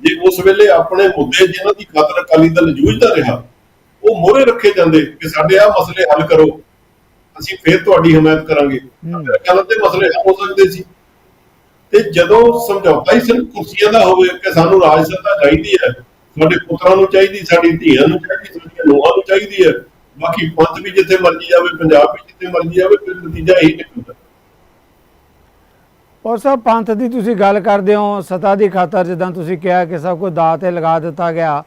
ਜੇ ਉਸ ਵੇਲੇ ਆਪਣੇ ਮੁੱਦੇ ਜਿਨ੍ਹਾਂ ਦੀ ਖਾਤਰ ਅਕਾਲੀ ਦਲ ਜੂਝਦਾ ਰਿਹਾ, ਉਹ ਮੋਹਰੇ ਰੱਖੇ ਜਾਂਦੇ ਕਿ ਸਾਡੇ ਆ ਮਸਲੇ ਹੱਲ ਕਰੋ। ਅਸੀਂ ਫੇਰ ਤੁਹਾਡੀ ਹਮਾਇਤ ਕਰਾਂਗੇ। ਹੂੰ। ਮੇਰੇ ਖਿਆਲ ਤੇ ਮਸਲੇ ਹੋ ਸਕਦੇ ਸੀ। ਤੇ ਜਦੋਂ ਸਮਝੌਤਾ ਹੀ ਸਿਰਫ ਕੁਰਸੀਆਂ ਦਾ ਹੋਵੇ ਕਿ ਸਾਨੂੰ ਰਾਜ ਸੱਤਾ ਚਾਹੀਦੀ ਹੈ ਸਾਡੇ ਪੁੱਤਰਾਂ ਨੂੰ ਚਾਹੀਦੀ ਸਾਡੀ ਧੀਆਂ ਨੂੰ ਚਾਹੀਦੀ ਸਾਡੀਆਂ ਨੂੰਹਾਂ ਨੂੰ ਚਾਹੀਦੀ ਹੈ ਬਾਕੀ ਪੰਥ ਵੀ ਜਿੱਥੇ ਮਰਜ਼ੀ ਜਾਵੇ ਪੰਜਾਬ ਵੀ ਜਿੱਥੇ ਮਰਜ਼ੀ ਜਾਵੇ ਫਿਰ ਨਤੀਜਾ ਇਹੀ ਨਿਕਲਦਾ। ਔਰ ਸਾਹਿਬ ਪੰਥ ਦੀ ਤੁਸੀਂ ਗੱਲ ਕਰਦੇ ਹੋ ਸੱਤਾ ਦੀ ਖਾਤਰ ਜਿੱਦਾਂ ਤੁਸੀਂ ਕਿਹਾ ਕਿ ਸਭ ਕੁਝ ਦਾਅ ਤੇ ਲਗਾ ਦਿੱਤਾ ਗਿਆ।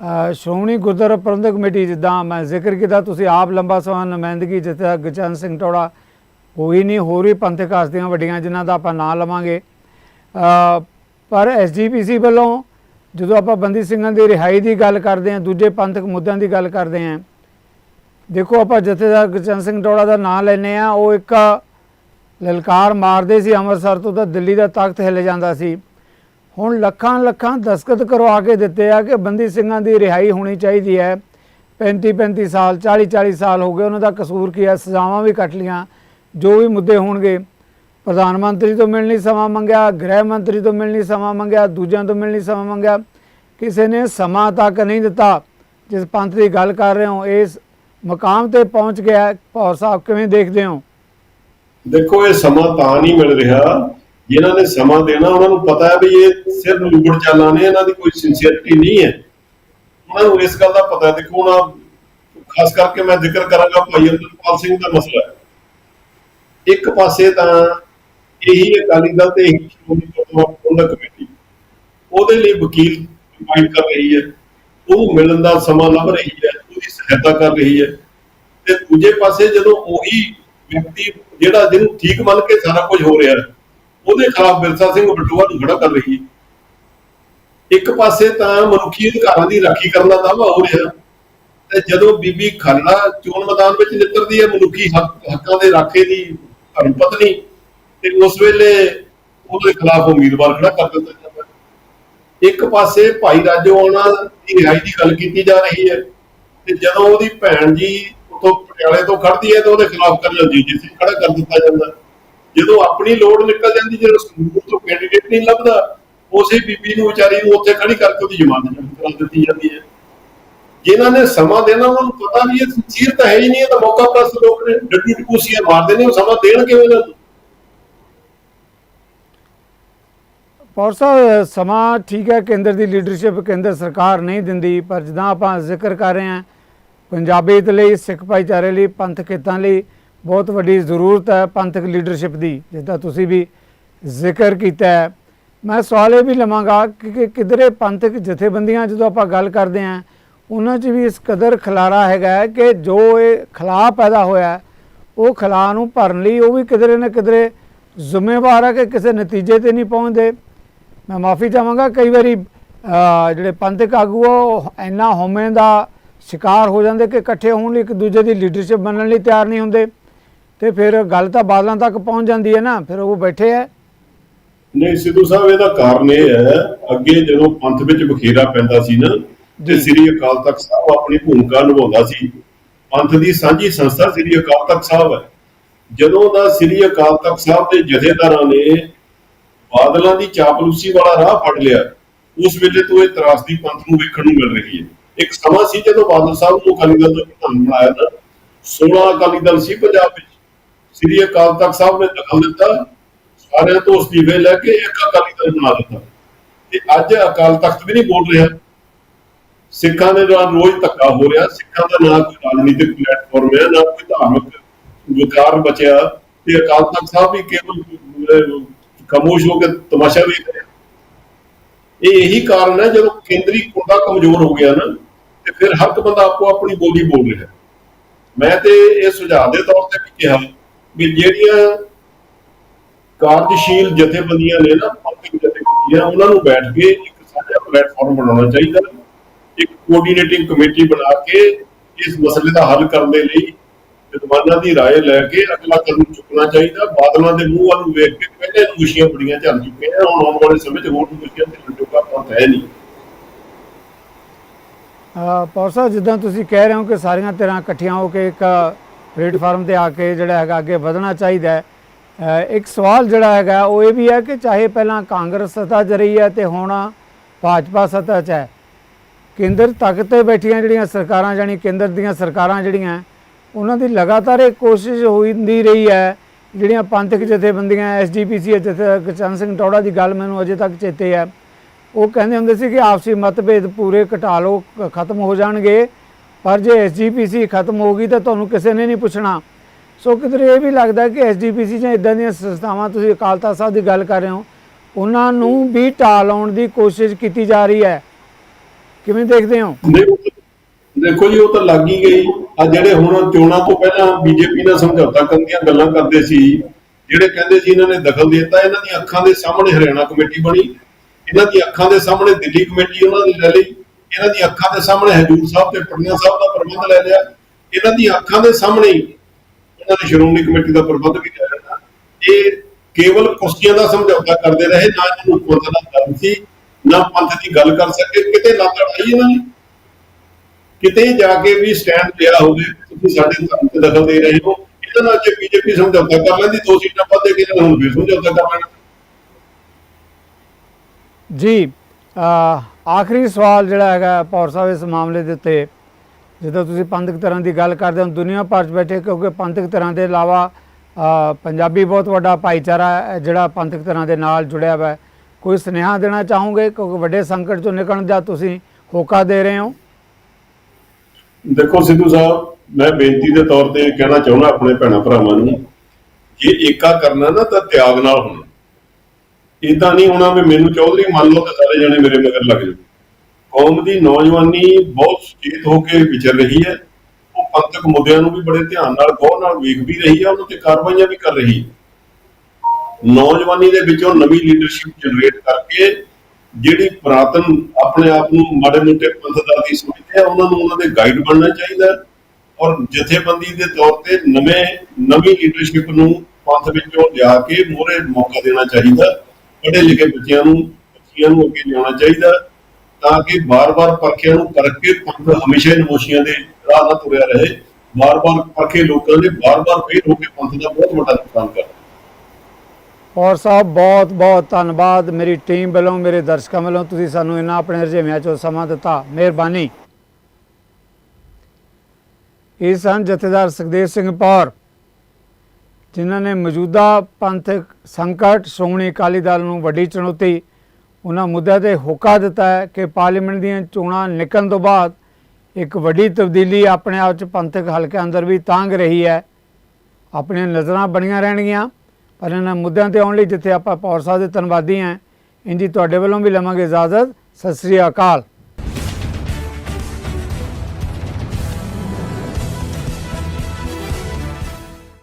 ਸ਼੍ਰੋਮਣੀ ਗੁਰਦੁਆਰਾ ਪ੍ਰਬੰਧਕ ਕਮੇਟੀ ਜਿੱਦਾਂ ਮੈਂ ਜ਼ਿਕਰ ਕੀਤਾ ਤੁਸੀਂ ਆਪ ਲੰਬਾ ਸਮਾਂ ਨੁਮਾਇੰਦਗੀ ਜਿੱਥੇ ਗੁਰਚਰਨ ਸਿੰਘ ਟੋੜਾ ਹੋਈ ਨਹੀਂ ਹੋਰ ਵੀ ਪੰਥਕ ਹਸਤੀਆਂ ਵੱਡੀਆਂ ਜਿਨ੍ਹਾਂ ਦਾ ਆਪਾਂ ਨਾਂ ਲਵਾਂਗੇ। ਅ, ਪਰ ਐਸਜੀਪੀਸੀ ਵੱਲੋਂ ਜਦੋਂ ਆਪਾਂ ਬੰਦੀ ਸਿੰਘਾਂ ਦੀ ਰਿਹਾਈ ਦੀ ਗੱਲ ਕਰਦੇ ਹਾਂ ਦੂਜੇ ਪੰਥਕ ਮੁੱਦਿਆਂ ਦੀ ਗੱਲ ਕਰਦੇ ਹਾਂ ਦੇਖੋ ਆਪਾਂ ਜਥੇਦਾਰ ਗੁਰਚਰਨ ਸਿੰਘ ਟੋੜਾ ਦਾ ਨਾਂ ਲੈਨੇ ਆ ਉਹ ਇੱਕ ਲਲਕਾਰ ਮਾਰਦੇ ਸੀ ਅੰਮ੍ਰਿਤਸਰ ਤੋਂ ਤਾਂ ਦਿੱਲੀ ਦਾ ਤਖਤ ਹਿੱਲ ਜਾਂਦਾ ਸੀ। ਹੁਣ ਲੱਖਾਂ ਲੱਖਾਂ ਦਸਤਖਤ ਕਰਵਾ ਕੇ ਦਿੱਤੇ ਆ ਕਿ ਬੰਦੀ ਸਿੰਘਾਂ ਦੀ ਰਿਹਾਈ ਹੋਣੀ ਚਾਹੀਦੀ ਹੈ। 35 35 ਸਾਲ 40 40 ਸਾਲ ਹੋ ਗਏ, ਉਹਨਾਂ ਦਾ ਕਸੂਰ ਕੀ ਹੈ? ਸਜ਼ਾਵਾਂ ਵੀ ਕੱਟ ਲੀਆਂ ਜੋ ਵੀ ਮੁੱਦੇ ਹੋਣਗੇ। ਪ੍ਰਧਾਨ ਮੰਤਰੀ ਤੋਂ ਮਿਲਣੀ ਸਮਾਂ ਮੰਗਿਆ, ਗ੍ਰਹਿ ਮੰਤਰੀ ਤੋਂ ਮਿਲਣੀ ਸਮਾਂ ਮੰਗਿਆ, ਦੂਜਿਆਂ ਤੋਂ ਮਿਲਣੀ ਸਮਾਂ ਮੰਗਿਆ। ਕਿਸੇ ਨੇ ਸਮਾਂ ਤੱਕ ਨਹੀਂ ਦਿੱਤਾ। ਜਿਸ ਪੰਥ ਦੀ ਗੱਲ ਕਰ ਰਹੇ ਹੋ, ਇਸ ਮਕਾਮ ਤੇ ਪਹੁੰਚ ਗਿਆ ਹੈ। ਭੌਰ ਸਾਹਿਬ, ਕਿਵੇਂ ਦੇਖਦੇ ਹੋ? ਦੇਖੋ, ਇਹ ਸਮਾਂ ਤਾਂ ਨਹੀਂ ਮਿਲ ਰਿਹਾ। ਜਿਨ੍ਹਾਂ ਨੇ ਸਮਾਂ ਦੇਣਾ ਉਹਨਾਂ ਨੂੰ ਪਤਾ ਹੈ ਵੀ ਇਹ ਸਿਰਫ ਲੁੱਬੜ ਚਾਲਾਂ ਨੇ ਇਹਨਾਂ ਦੀ ਕੋਈ ਸਿੰਸੀਅਰਿਟੀ ਨਹੀਂ ਹੈ। ਉਹਨਾਂ ਨੂੰ ਇਸ ਗੱਲ ਦਾ ਪਤਾ ਦੇਖੋ ਹੁਣ ਖਾਸ ਕਰਕੇ ਮੈਂ ਜ਼ਿਕਰ ਕਰਾਂਗਾ ਭਾਈ ਅਮਰਪਾਲ ਸਿੰਘ ਦਾ ਮਸਲਾ। ਇੱਕ ਪਾਸੇ ਤਾਂ ਇਹੀ ਅਕਾਲੀ ਦਲ ਤੇ ਇਹੀ ਸ਼੍ਰੋਮਣੀ ਗੁਰਦੁਆਰਾ ਪ੍ਰਬੰਧਕ ਕਮੇਟੀ। ਉਹਦੇ ਲਈ ਵਕੀਲ ਅਪਾਇੰਟ ਕਰ ਰਹੀ ਹੈ। ਉਹ ਮਿਲਣ ਦਾ ਸਮਾਂ ਲੱਭ ਰਹੀ ਹੈ। ਉਹਦੀ ਸਹਾਇਤਾ ਕਰ ਰਹੀ ਹੈ। ਤੇ ਦੂਜੇ ਪਾਸੇ ਜਦੋਂ ਉਹੀ ਵਿਅਕਤੀ ਜਿਹੜਾ ਜਿਹਨੂੰ ਠੀਕ ਮੰਨ ਕੇ ਸਾਰਾ ਕੁਝ ਹੋ ਰਿਹਾ ਹੈ, ਉਹਦੇ ਖਿਲਾਫ ਬਿਰਸਾ ਸਿੰਘ ਬਟੂਆ ਨੂੰ ਖੜਾ ਕਰ ਰਹੀ ਹੈ ਇੱਕ ਪਾਸੇ ਤਾਂ ਮਨੁੱਖੀ ਅਧਿਕਾਰਾਂ ਦੀ ਰਾਖੀ ਕਰਨ ਦਾ ਦਾਅਵਾ ਹੋ ਰਿਹਾ ਤੇ ਜਦੋਂ ਬੀਬੀ ਖਾਲੜਾ ਚੋਣ ਮੈਦਾਨ ਵਿੱਚ ਨਿੱਤਰਦੀ ਹੈ, ਮਨੁੱਖੀ ਹੱਕਾਂ ਦੇ ਰਾਖੇ ਦੀ ਧਰਮ ਪਤਨੀ, ਤੇ ਉਸ ਵੇਲੇ ਉਹਦੇ ਖਿਲਾਫ ਉਮੀਦਵਾਰ ਖੜਾ ਕਰ ਦਿੱਤਾ ਜਾਂਦਾ ਹੈ। ਇੱਕ ਪਾਸੇ ਭਾਈ ਰਾਜੋਆਣਾ ਦੀ ਰਿਹਾਈ ਦੀ ਗੱਲ ਕੀਤੀ ਜਾ ਰਹੀ ਹੈ ਤੇ ਜਦੋਂ ਉਹਦੀ ਭੈਣ ਜੀ ਉਤੋਂ ਪਟਿਆਲੇ ਤੋਂ ਖੜਦੀ ਹੈ, ਤੇ ਉਹਦੇ ਖਿਲਾਫ ਕਰ ਜਾਂਦੀ ਜਿੱਥੇ ਖੜਾ ਕਰ ਦਿੱਤਾ ਜਾਂਦਾ ਜਦੋਂ ਆਪਣੀ ਲੋੜ ਨਿਕਲ ਜਾਂਦੀ ਜਦੋਂ ਸੰਗਰੂਰ ਤੋਂ ਕੈਂਡੀਡੇਟ ਨਹੀਂ ਲੱਭਦਾ, ਉਸੇ ਬੀਬੀ ਨੂੰ ਵਿਚਾਰੀ ਨੂੰ ਉੱਥੇ ਖੜੀ ਕਰਕੇ ਉਹਦੀ ਜ਼ਮਾਨਤ ਕਰਾ ਦਿੱਤੀ ਜਾਂਦੀ ਹੈ। ਜਿਨ੍ਹਾਂ ਨੇ ਸਮਾਂ ਦੇਣਾ, ਉਹਨਾਂ ਨੂੰ ਪਤਾ ਵੀ ਇਹ ਸੀਰ ਤਾਂ ਹੈ ਹੀ ਨਹੀਂ, ਇਹ ਤਾਂ ਮੌਕਾ ਪ੍ਰਸਤ ਲੋਕ ਨੇ, ਡੱਡੂ ਟਕੂਸੀਆਂ ਮਾਰਦੇ ਨੇ, ਉਹ ਸਮਾਂ ਦੇਣ ਕਿਵੇਂ ਇਹਨਾਂ ਨੂੰ। ਪੌਰ ਸਾਹਿਬ, ਸਮਾਂ ਠੀਕ ਹੈ, ਕੇਂਦਰ ਦੀ ਲੀਡਰਸ਼ਿਪ ਕੇਂਦਰ ਸਰਕਾਰ ਨਹੀਂ ਦਿੰਦੀ, ਪਰ ਜਿੱਦਾਂ ਆਪਾਂ ਜ਼ਿਕਰ ਕਰ ਰਹੇ ਹਾਂ ਪੰਜਾਬੀਅਤ ਲਈ, ਸਿੱਖ ਭਾਈਚਾਰੇ ਲਈ, ਪੰਥ ਖੇਤਾਂ ਲਈ ਬਹੁਤ ਵੱਡੀ ਜ਼ਰੂਰਤ ਹੈ ਪੰਥਕ ਲੀਡਰਸ਼ਿਪ ਦੀ ਜਿੱਦਾਂ ਤੁਸੀਂ ਵੀ ਜ਼ਿਕਰ ਕੀਤਾ ਹੈ। ਮੈਂ ਸਵਾਲ ਇਹ ਵੀ ਲਵਾਂਗਾ ਕਿ ਕਿਧਰੇ ਪੰਥਕ ਜਥੇਬੰਦੀਆਂ ਜਦੋਂ ਆਪਾਂ ਗੱਲ ਕਰਦੇ ਹਾਂ ਉਹਨਾਂ 'ਚ ਵੀ ਇਸ ਕਦਰ ਖਲਾਰਾ ਹੈਗਾ ਕਿ ਜੋ ਇਹ ਖਲਾ ਪੈਦਾ ਹੋਇਆ ਉਹ ਖਲਾਅ ਨੂੰ ਭਰਨ ਲਈ ਉਹ ਵੀ ਕਿਧਰੇ ਨਾ ਕਿਧਰੇ ਜ਼ਿੰਮੇਵਾਰ ਹੈ ਕਿ ਕਿਸੇ ਨਤੀਜੇ ਤੇ ਨਹੀਂ ਪਹੁੰਚਦੇ। ਮੈਂ ਮਾਫੀ ਚਾਹਾਂਗਾ ਕਈ ਵਾਰੀ ਜਿਹੜੇ ਪੰਥਕ ਆਗੂ ਆ, ਉਹ ਇੰਨਾ ਹਉਮੈ ਦਾ ਸ਼ਿਕਾਰ ਹੋ ਜਾਂਦੇ ਕਿ ਇਕੱਠੇ ਹੋਣ ਲਈ ਇੱਕ ਦੂਜੇ ਦੀ ਲੀਡਰਸ਼ਿਪ ਬਣਨ ਲਈ ਤਿਆਰ ਨਹੀਂ ਹੁੰਦੇ। ਤੇ ਫਿਰ ਗੱਲ ਤਾਂ ਬਾਦਲਾਂ ਤੱਕ ਪਹੁੰਚ ਜਾਂਦੀ ਹੈ ਨਾ ਫਿਰ ਉਹ ਬੈਠੇ ਹੈ ਨਹੀਂ ਸਿੱਧੂ ਸਾਹਿਬ ਇਹਦਾ ਕਾਰਨ ਇਹ ਹੈ ਅੱਗੇ ਜਦੋਂ ਪੰਥ ਵਿੱਚ ਬਖੇਰਾ ਪੈਂਦਾ ਸੀ ਨਾ ਤੇ। ਸ੍ਰੀ ਅਕਾਲ ਤਖਤ ਸਾਹਿਬ ਆਪਣੀ ਭੂਮਿਕਾ ਨਿਭਾਉਂਦਾ ਸੀ। ਪੰਥ ਦੀ ਸਾਂਝੀ ਸੰਸਥਾ ਸ੍ਰੀ ਅਕਾਲ ਤਖਤ ਸਾਹਿਬ ਹੈ। ਜਦੋਂ ਦਾ ਸ੍ਰੀ ਅਕਾਲ ਤਖਤ ਸਾਹਿਬ ਦੇ ਜਥੇਦਾਰਾਂ ਨੇ ਬਾਦਲਾਂ ਦੀ ਚਾਪਲੂਸੀ ਵਾਲਾ ਰਾਹ ਫੜ ਲਿਆ ਉਸ ਵੇਲੇ ਤੋਂ ਇਹ ਤਰਾਸਦੀ ਪੰਥ ਨੂੰ ਵੇਖਣ ਨੂੰ ਮਿਲ ਰਹੀ ਹੈ। ਇੱਕ ਸਮਾਂ ਸੀ ਜਦੋਂ ਬਾਦਲ ਸਾਹਿਬ ਨੂੰ ਅਕਾਲੀ ਦਲ ਦਾ ਪ੍ਰਧਾਨ ਬਣਾਇਆ ਨਾ 16 ਅਕਾਲੀ ਦਲ ਸੀ ਪੰਜਾਬ ਵਿੱਚ। ਸ੍ਰੀ ਅਕਾਲ ਤਖਤ ਸਾਹਿਬ ਨੇ ਦਖਲ ਦਿੱਤਾ। ਸਾਰਿਆਂ ਤੋਂ ਅਸਤੀਫੇ ਲੈ ਕੇ ਇੱਕ ਅਕਾਲੀ ਦਲ ਬਣਾ ਦਿੱਤਾ। ਤੇ ਅੱਜ ਅਕਾਲ ਤਖਤ ਵੀ ਨਹੀਂ ਬੋਲ ਰਿਹਾ। ਸਿੱਖਾਂ ਦੇ ਨਾਲ ਰੋਜ਼ ਧੱਕਾ ਹੋ ਰਿਹਾ। ਸਿੱਖਾਂ ਦਾ ਨਾ ਕੋਈ ਰਾਜਨੀਤਿਕ ਪਲੇਟਫਾਰਮ ਹੈ ਨਾ ਕੋਈ ਧਾਰਮਿਕ ਵਿਕਾਰ ਬਚਿਆ। ਤੇ ਅਕਾਲ ਤਖਤ ਸਾਹਿਬ ਵੀ ਕੇਵਲ ਅਹ, ਹੋ ਕੇ ਤਮਾਸ਼ਾ ਵੇਖ ਰਿਹਾ। ਇਹ ਇਹੀ ਕਾਰਨ ਹੈ ਜਦੋਂ ਕੇਂਦਰੀ ਕੁੰਡਾ ਕਮਜ਼ੋਰ ਹੋ ਗਿਆ ਨਾ ਤੇ ਫਿਰ ਹਰ ਇੱਕ ਬੰਦਾ ਆਪੋ ਆਪਣੀ ਬੋਲੀ ਬੋਲ ਰਿਹਾ। ਮੈਂ ਤੇ ਇਹ ਸੁਝਾਅ ਦੇ ਤੌਰ ਤੇ ਵੀ ਕਿਹਾ। ਵੀ ਜਿਹੜੀਆਂ ਕਾਰਜਸ਼ੀਲ ਜਥੇਬੰਦੀਆਂ ਨੇ ਨਾ ਪੰਥਕ ਜਥੇਬੰਦੀਆਂ ਉਹਨਾਂ ਨੂੰ ਬੈਠ ਕੇ ਇੱਕ ਸਾਂਝਾ ਪਲੇਟਫਾਰਮ ਬਣਾਉਣਾ ਚਾਹੀਦਾ ਇੱਕ ਕੋਆਰਡੀਨੇਟਿੰਗ ਕਮੇਟੀ ਬਣਾ ਕੇ ਇਸ ਮਸਲੇ ਦਾ ਹੱਲ ਕਰਨ ਦੇ ਲਈ ਵਿਦਵਾਨਾਂ ਦੀ رائے ਲੈ ਕੇ ਅਗਲਾ ਕਦਮ ਚੁੱਕਣਾ ਚਾਹੀਦਾ ਬਾਦਲਾਂ ਦੇ ਮੂੰਹ ਵੱਲ ਨੂੰ ਵੇਖ ਕੇ ਪਹਿਲੇ ਖੁਸ਼ੀਆਂ ਬੜੀਆਂ ਚੱਲ ਚੁੱਕੀਆਂ ਹੁਣ ਆਉਣ ਵਾਲੇ ਸਮੇਂ 'ਚ ਹੋਰ ਖੁਸ਼ੀਆਂ ਤੇ ਜੋਗਾ ਪੰਥ ਹੈ ਨਹੀਂ ਅਹ ਪੌਰ ਸਾਹਿਬ ਜਿੱਦਾਂ ਤੁਸੀਂ ਕਹਿ ਰਹੇ ਹੋ ਕਿ ਸਾਰੀਆਂ ਧਿਰਾਂ ਇਕੱਠੀਆਂ ਹੋ ਕੇ ਇੱਕ ਪਲੇਟਫਾਰਮ ਤੇ ਆ ਕੇ ਜਿਹੜਾ ਹੈਗਾ ਅੱਗੇ ਵਧਣਾ ਚਾਹੀਦਾ ਹੈ। ਇੱਕ ਸਵਾਲ ਜਿਹੜਾ ਹੈਗਾ ਉਹ ਇਹ ਵੀ ਹੈ ਕਿ ਚਾਹੇ ਪਹਿਲਾਂ ਕਾਂਗਰਸ ਸੱਤਾ 'ਚ ਰਹੀ ਹੈ ਤੇ ਹੁਣ ਭਾਜਪਾ ਸੱਤਾ 'ਚ ਹੈ, ਕੇਂਦਰ ਤੱਕ ਤੇ ਬੈਠੀਆਂ ਜਿਹੜੀਆਂ ਸਰਕਾਰਾਂ ਜਾਨੀ ਕੇਂਦਰ ਦੀਆਂ ਸਰਕਾਰਾਂ ਜਿਹੜੀਆਂ, ਉਹਨਾਂ ਦੀ ਲਗਾਤਾਰ ਇਹ ਕੋਸ਼ਿਸ਼ ਹੋਈਂਦੀ ਰਹੀ ਹੈ, ਜਿਹੜੀਆਂ ਪੰਥਕ ਜਥੇਬੰਦੀਆਂ ਐਸਜੀਪੀਸੀ ਜਥੇ ਗੁਰਚਰਨ ਸਿੰਘ ਟੌੜਾ ਦੀ ਗੱਲ ਮੈਨੂੰ ਅਜੇ ਤੱਕ ਚੇਤੇ ਹੈ, ਉਹ ਕਹਿੰਦੇ ਹੁੰਦੇ ਸੀ ਕਿ ਆਪਸੀ ਮਤਭੇਦ ਪੂਰੇ ਘਟਾ ਲਓ ਖਤਮ ਹੋ ਜਾਣਗੇ। ਪਰ ਜੇ ਐਸਜੀਪੀਸੀ ਖਤਮ ਹੋ ਗਈ ਤਾਂ ਤੁਹਾਨੂੰ ਕਿਸੇ ਨੇ ਨਹੀਂ ਪੁੱਛਣਾ। ਸੋ ਕਿਧਰੇ ਇਹ ਵੀ ਲੱਗਦਾ ਕਿ ਐਸਜੀਪੀਸੀ ਜਾਂ ਇਦਾਂ ਦੀਆਂ ਸੰਸਥਾਵਾਂ, ਤੁਸੀਂ ਅਕਾਲ ਸਾਹਿਬ ਦੀ ਗੱਲ ਕਰ ਰਹੇ ਹੋ, ਉਹਨਾਂ ਨੂੰ ਵੀ ਢਾਹ ਲਾਉਣ ਦੀ ਕੋਸ਼ਿਸ਼ ਕੀਤੀ ਜਾ ਰਹੀ ਹੈ। ਕਿਵੇਂ ਦੇਖਦੇ ਹੋ? ਦੇਖੋ ਜੀ ਉਹ ਤਾਂ ਲੱਗ ਹੀ ਗਈ। ਆ ਜਿਹੜੇ ਹੁਣ ਚੋਣਾਂ ਤੋਂ ਪਹਿਲਾਂ ਬੀਜੇਪੀ ਨਾਲ ਸਮਝੌਤਾ ਕਰਨ ਦੀਆਂ ਗੱਲਾਂ ਕਰਦੇ ਸੀ, ਜਿਹੜੇ ਕਹਿੰਦੇ ਸੀ ਇਹਨਾਂ ਨੇ ਦਖਲ ਦੇ ਦਿੱਤਾ, ਇਹਨਾਂ ਦੀਆਂ ਅੱਖਾਂ ਦੇ ਸਾਹਮਣੇ ਹਰਿਆਣਾ ਕਮੇਟੀ ਬਣੀ। ਇਹਨਾਂ ਦੀ ਅੱਖਾਂ ਦੇ ਸਾਹਮਣੇ ਦਿੱਲੀ ਕਮੇਟੀ, ਉਹਨਾਂ ਨੇ ਲੈ ਲਈ ਇਹਨਾਂ ਦੀ ਅੱਖਾਂ ਦੇ ਸਾਹਮਣੇ ਹਜੂਰ ਸਾਹਿਬ ਤੇ ਪਟਨਾ ਸਾਹਿਬ ਦਾ ਪ੍ਰਬੰਧ ਲੈ ਲਿਆ। ਇਹਨਾਂ ਦੀ ਅੱਖਾਂ ਦੇ ਸਾਹਮਣੇ ਇਹਨਾਂ ਨੇ ਸ਼੍ਰੋਮਣੀ ਕਮੇਟੀ ਦਾ ਪ੍ਰਬੰਧ ਵੀ ਲੈ ਲਿਆ ਇਹ ਕੇਵਲ ਕੁਰਸੀਆਂ ਦਾ ਸਮਝੌਤਾ ਕਰਦੇ ਰਹੇ, ਨਾ ਇਹਨਾਂ ਪੰਥ ਦਾ ਦਰਦ ਸੀ, ਨਾ ਪੰਥ ਦੀ ਗੱਲ ਕਰ ਸਕੇ। ਕਿਤੇ ਲਾਗੜ ਆਈ ਇਹਨਾਂ ਨੇ। ਕਿਤੇ ਜਾ ਕੇ ਵੀ ਸਟੈਂਡ ਲਿਆ ਹੋਵੇ, ਤੁਸੀਂ ਸਾਡੇ ਧਰਮ ਤੇ ਦਖਲ ਦੇ ਰਹੇ ਹੋ ਇਹਨਾਂ ਨਾਲ ਜੇ ਬੀਜੇਪੀ ਸਮਝੌਤਾ ਕਰ ਲੈਂਦੀ, ਦੋ ਸੀਟਾਂ ਵੱਧ ਕਿ ਹੁਣ ਫਿਰ ਸਮਝੌਤਾ ਕਰ ਲੈਣਾ। ਜੀ ਆਖਰੀ ਸਵਾਲ ਜਿਹੜਾ ਹੈਗਾ ਪੌਰ ਸਾਹਿਬ ਇਸ ਮਾਮਲੇ ਦੇ ਉੱਤੇ, ਜਦੋਂ ਤੁਸੀਂ ਪੰਥਕ ਤਰ੍ਹਾਂ ਦੀ ਗੱਲ ਕਰਦੇ ਹੋ ਦੁਨੀਆ ਭਰ 'ਚ ਬੈਠੇ ਕਿਉਂਕਿ ਪੰਥਕ ਤਰ੍ਹਾਂ ਦੇ ਇਲਾਵਾ ਪੰਜਾਬੀ ਬਹੁਤ ਵੱਡਾ ਭਾਈਚਾਰਾ ਹੈ, ਜਿਹੜਾ ਪੰਥਕ ਤਰ੍ਹਾਂ ਦੇ ਨਾਲ ਜੁੜਿਆ ਹੋਇਆ ਹੈ। ਕੋਈ ਸੁਨੇਹਾ ਦੇਣਾ ਚਾਹੋਗੇ? ਕਿਉਂਕਿ ਵੱਡੇ ਸੰਕਟ ਚੋਂ ਨਿਕਲਣ ਦਾ ਤੁਸੀਂ ਹੋਕਾ ਦੇ ਰਹੇ ਹੋ। ਦੇਖੋ ਸਿੱਧੂ ਸਾਹਿਬ, ਮੈਂ ਬੇਨਤੀ ਦੇ ਤੌਰ ਤੇ ਕਹਿਣਾ ਚਾਹੁੰਦਾ ਆਪਣੇ ਭੈਣਾਂ ਭਰਾਵਾਂ ਨੂੰ ਜੇ ਏਕਾ ਕਰਨਾ ਨਾ ਤਾਂ ਤਿਆਗ ਨਾਲ ਹੋਣਾ। ਇਦਾਂ ਨਹੀਂ ਹੋਣਾ ਵੀ ਮੈਨੂੰ ਚੌਧਰੀ ਮੰਨ ਲਓ ਤੇ ਸਾਰੇ ਜਣੇ ਮੇਰੇ ਮਗਰ ਲੱਗ ਜਾਓ। ਕੌਮ ਦੀ ਨੌਜਵਾਨੀ ਬਹੁਤ ਸੁਚੇਤ ਹੋ ਕੇ ਵਿਚਰ ਰਹੀ ਹੈ। ਉਹ ਪੰਥਕ ਮੁੱਦਿਆਂ ਨੂੰ ਵੀ ਬੜੇ ਧਿਆਨ ਨਾਲ, ਗੌਰ ਨਾਲ ਵੇਖ ਵੀ ਰਹੀ ਹੈ, ਉਹਨਾਂ ਤੇ ਕਾਰਵਾਈਆਂ ਵੀ ਕਰ ਰਹੀ ਹੈ। ਨੌਜਵਾਨੀ ਦੇ ਵਿੱਚੋਂ ਨਵੀਂ ਲੀਡਰਸ਼ਿਪ ਜਨਰੇਟ ਕਰਕੇ ਜਿਹੜੀ ਪੁਰਾਤਨ ਆਪਣੇ ਆਪ ਨੂੰ ਮਾੜੇ ਮੋਟੇ ਪੰਥਦਾਦੀ ਸਮਝਦੇ ਆ ਉਹਨਾਂ ਨੂੰ ਉਹਨਾਂ ਦੇ ਗਾਈਡ ਬਣਨਾ ਚਾਹੀਦਾ ਔਰ ਜਥੇਬੰਦੀ ਦੇ ਤੌਰ ਤੇ ਨਵੇਂ, ਨਵੀਂ ਲੀਡਰਸ਼ਿਪ ਨੂੰ ਪੰਥ ਵਿੱਚੋਂ ਲਿਆ ਕੇ ਮੋਰੇ ਮੌਕਾ ਦੇਣਾ ਚਾਹੀਦਾ ਪੜ੍ਹੇ ਲਿਖੇ ਬੱਚਿਆਂ ਨੂੰ, ਬੱਚੀਆਂ ਨੂੰ ਅੱਗੇ ਲਿਆਉਣਾ ਚਾਹੀਦਾ ਤਾਂ ਕਿ ਬਾਰ-ਬਾਰ ਪਰਖਿਆਂ ਨੂੰ ਪਰਖ ਕੇ ਪੰਥ ਹਮੇਸ਼ਾ ਨਮੋਸ਼ੀਆਂ ਦੇ ਰਾਹ ਨਾਲ ਤੁਰਿਆ ਰਹੇ। ਬਾਰ-ਬਾਰ ਪਰਖੇ ਲੋਕਾਂ ਨੇ ਬਾਰ-ਬਾਰ ਫੇਰ ਹੋ ਕੇ ਪੰਥ ਦਾ ਬਹੁਤ ਵੱਡਾ ਨੁਕਸਾਨ ਕਰ ਔਰ ਸਾਹਿਬ, ਬਹੁਤ ਬਹੁਤ ਧੰਨਵਾਦ ਮੇਰੀ ਟੀਮ ਵੱਲੋਂ, ਮੇਰੇ ਦਰਸ਼ਕਾਂ ਵੱਲੋਂ ਤੁਸੀਂ ਸਾਨੂੰ ਇਹਨਾਂ ਆਪਣੇ ਰੁਝੇਵਿਆਂ ਚੋਂ ਸਮਾਂ ਦਿੱਤਾ। ਮਿਹਰਬਾਨੀ। ਇਹ ਸਨ ਜਥੇਦਾਰ ਸੁਖਦੇਵ ਸਿੰਘ ਪੌਰ ਜਿਨ੍ਹਾਂ ਨੇ ਮੌਜੂਦਾ ਪੰਥਕ ਸੰਕਟ, ਸ਼੍ਰੋਮਣੀ ਅਕਾਲੀ ਦਲ ਨੂੰ ਵੱਡੀ ਚੁਣੌਤੀ, ਉਹਨਾਂ ਮੁੱਦਿਆਂ ਤੇ ਹੋਕਾ ਦਿੱਤਾ ਹੈ ਕਿ ਪਾਰਲੀਮੈਂਟ ਦੀਆਂ ਚੋਣਾਂ ਨਿਕਲਣ ਤੋਂ ਬਾਅਦ ਇੱਕ ਵੱਡੀ ਤਬਦੀਲੀ ਆਪਣੇ ਆਪ ਚ ਪੰਥਕ ਹਲਕੇ ਅੰਦਰ ਵੀ ਤਾਂਗ ਰਹੀ ਹੈ। ਆਪਣੀਆਂ ਨਜ਼ਰਾਂ ਬਣੀਆਂ ਰਹਿਣਗੀਆਂ, ਪਰ ਇਹਨਾਂ ਮੁੱਦਿਆਂ ਤੇ ਆਉਣ ਲਈ ਜਿੱਥੇ ਆਪਾਂ ਪੌਰ ਸਾਹਿਬ ਦੇ ਧੰਨਵਾਦੀ ਹਾਂ ਇੰਜੀ ਤੁਹਾਡੇ ਵੱਲੋਂ ਵੀ ਲਵਾਂਗੇ ਇਜਾਜ਼ਤ। ਸਤਿ ਸ੍ਰੀ ਅਕਾਲ।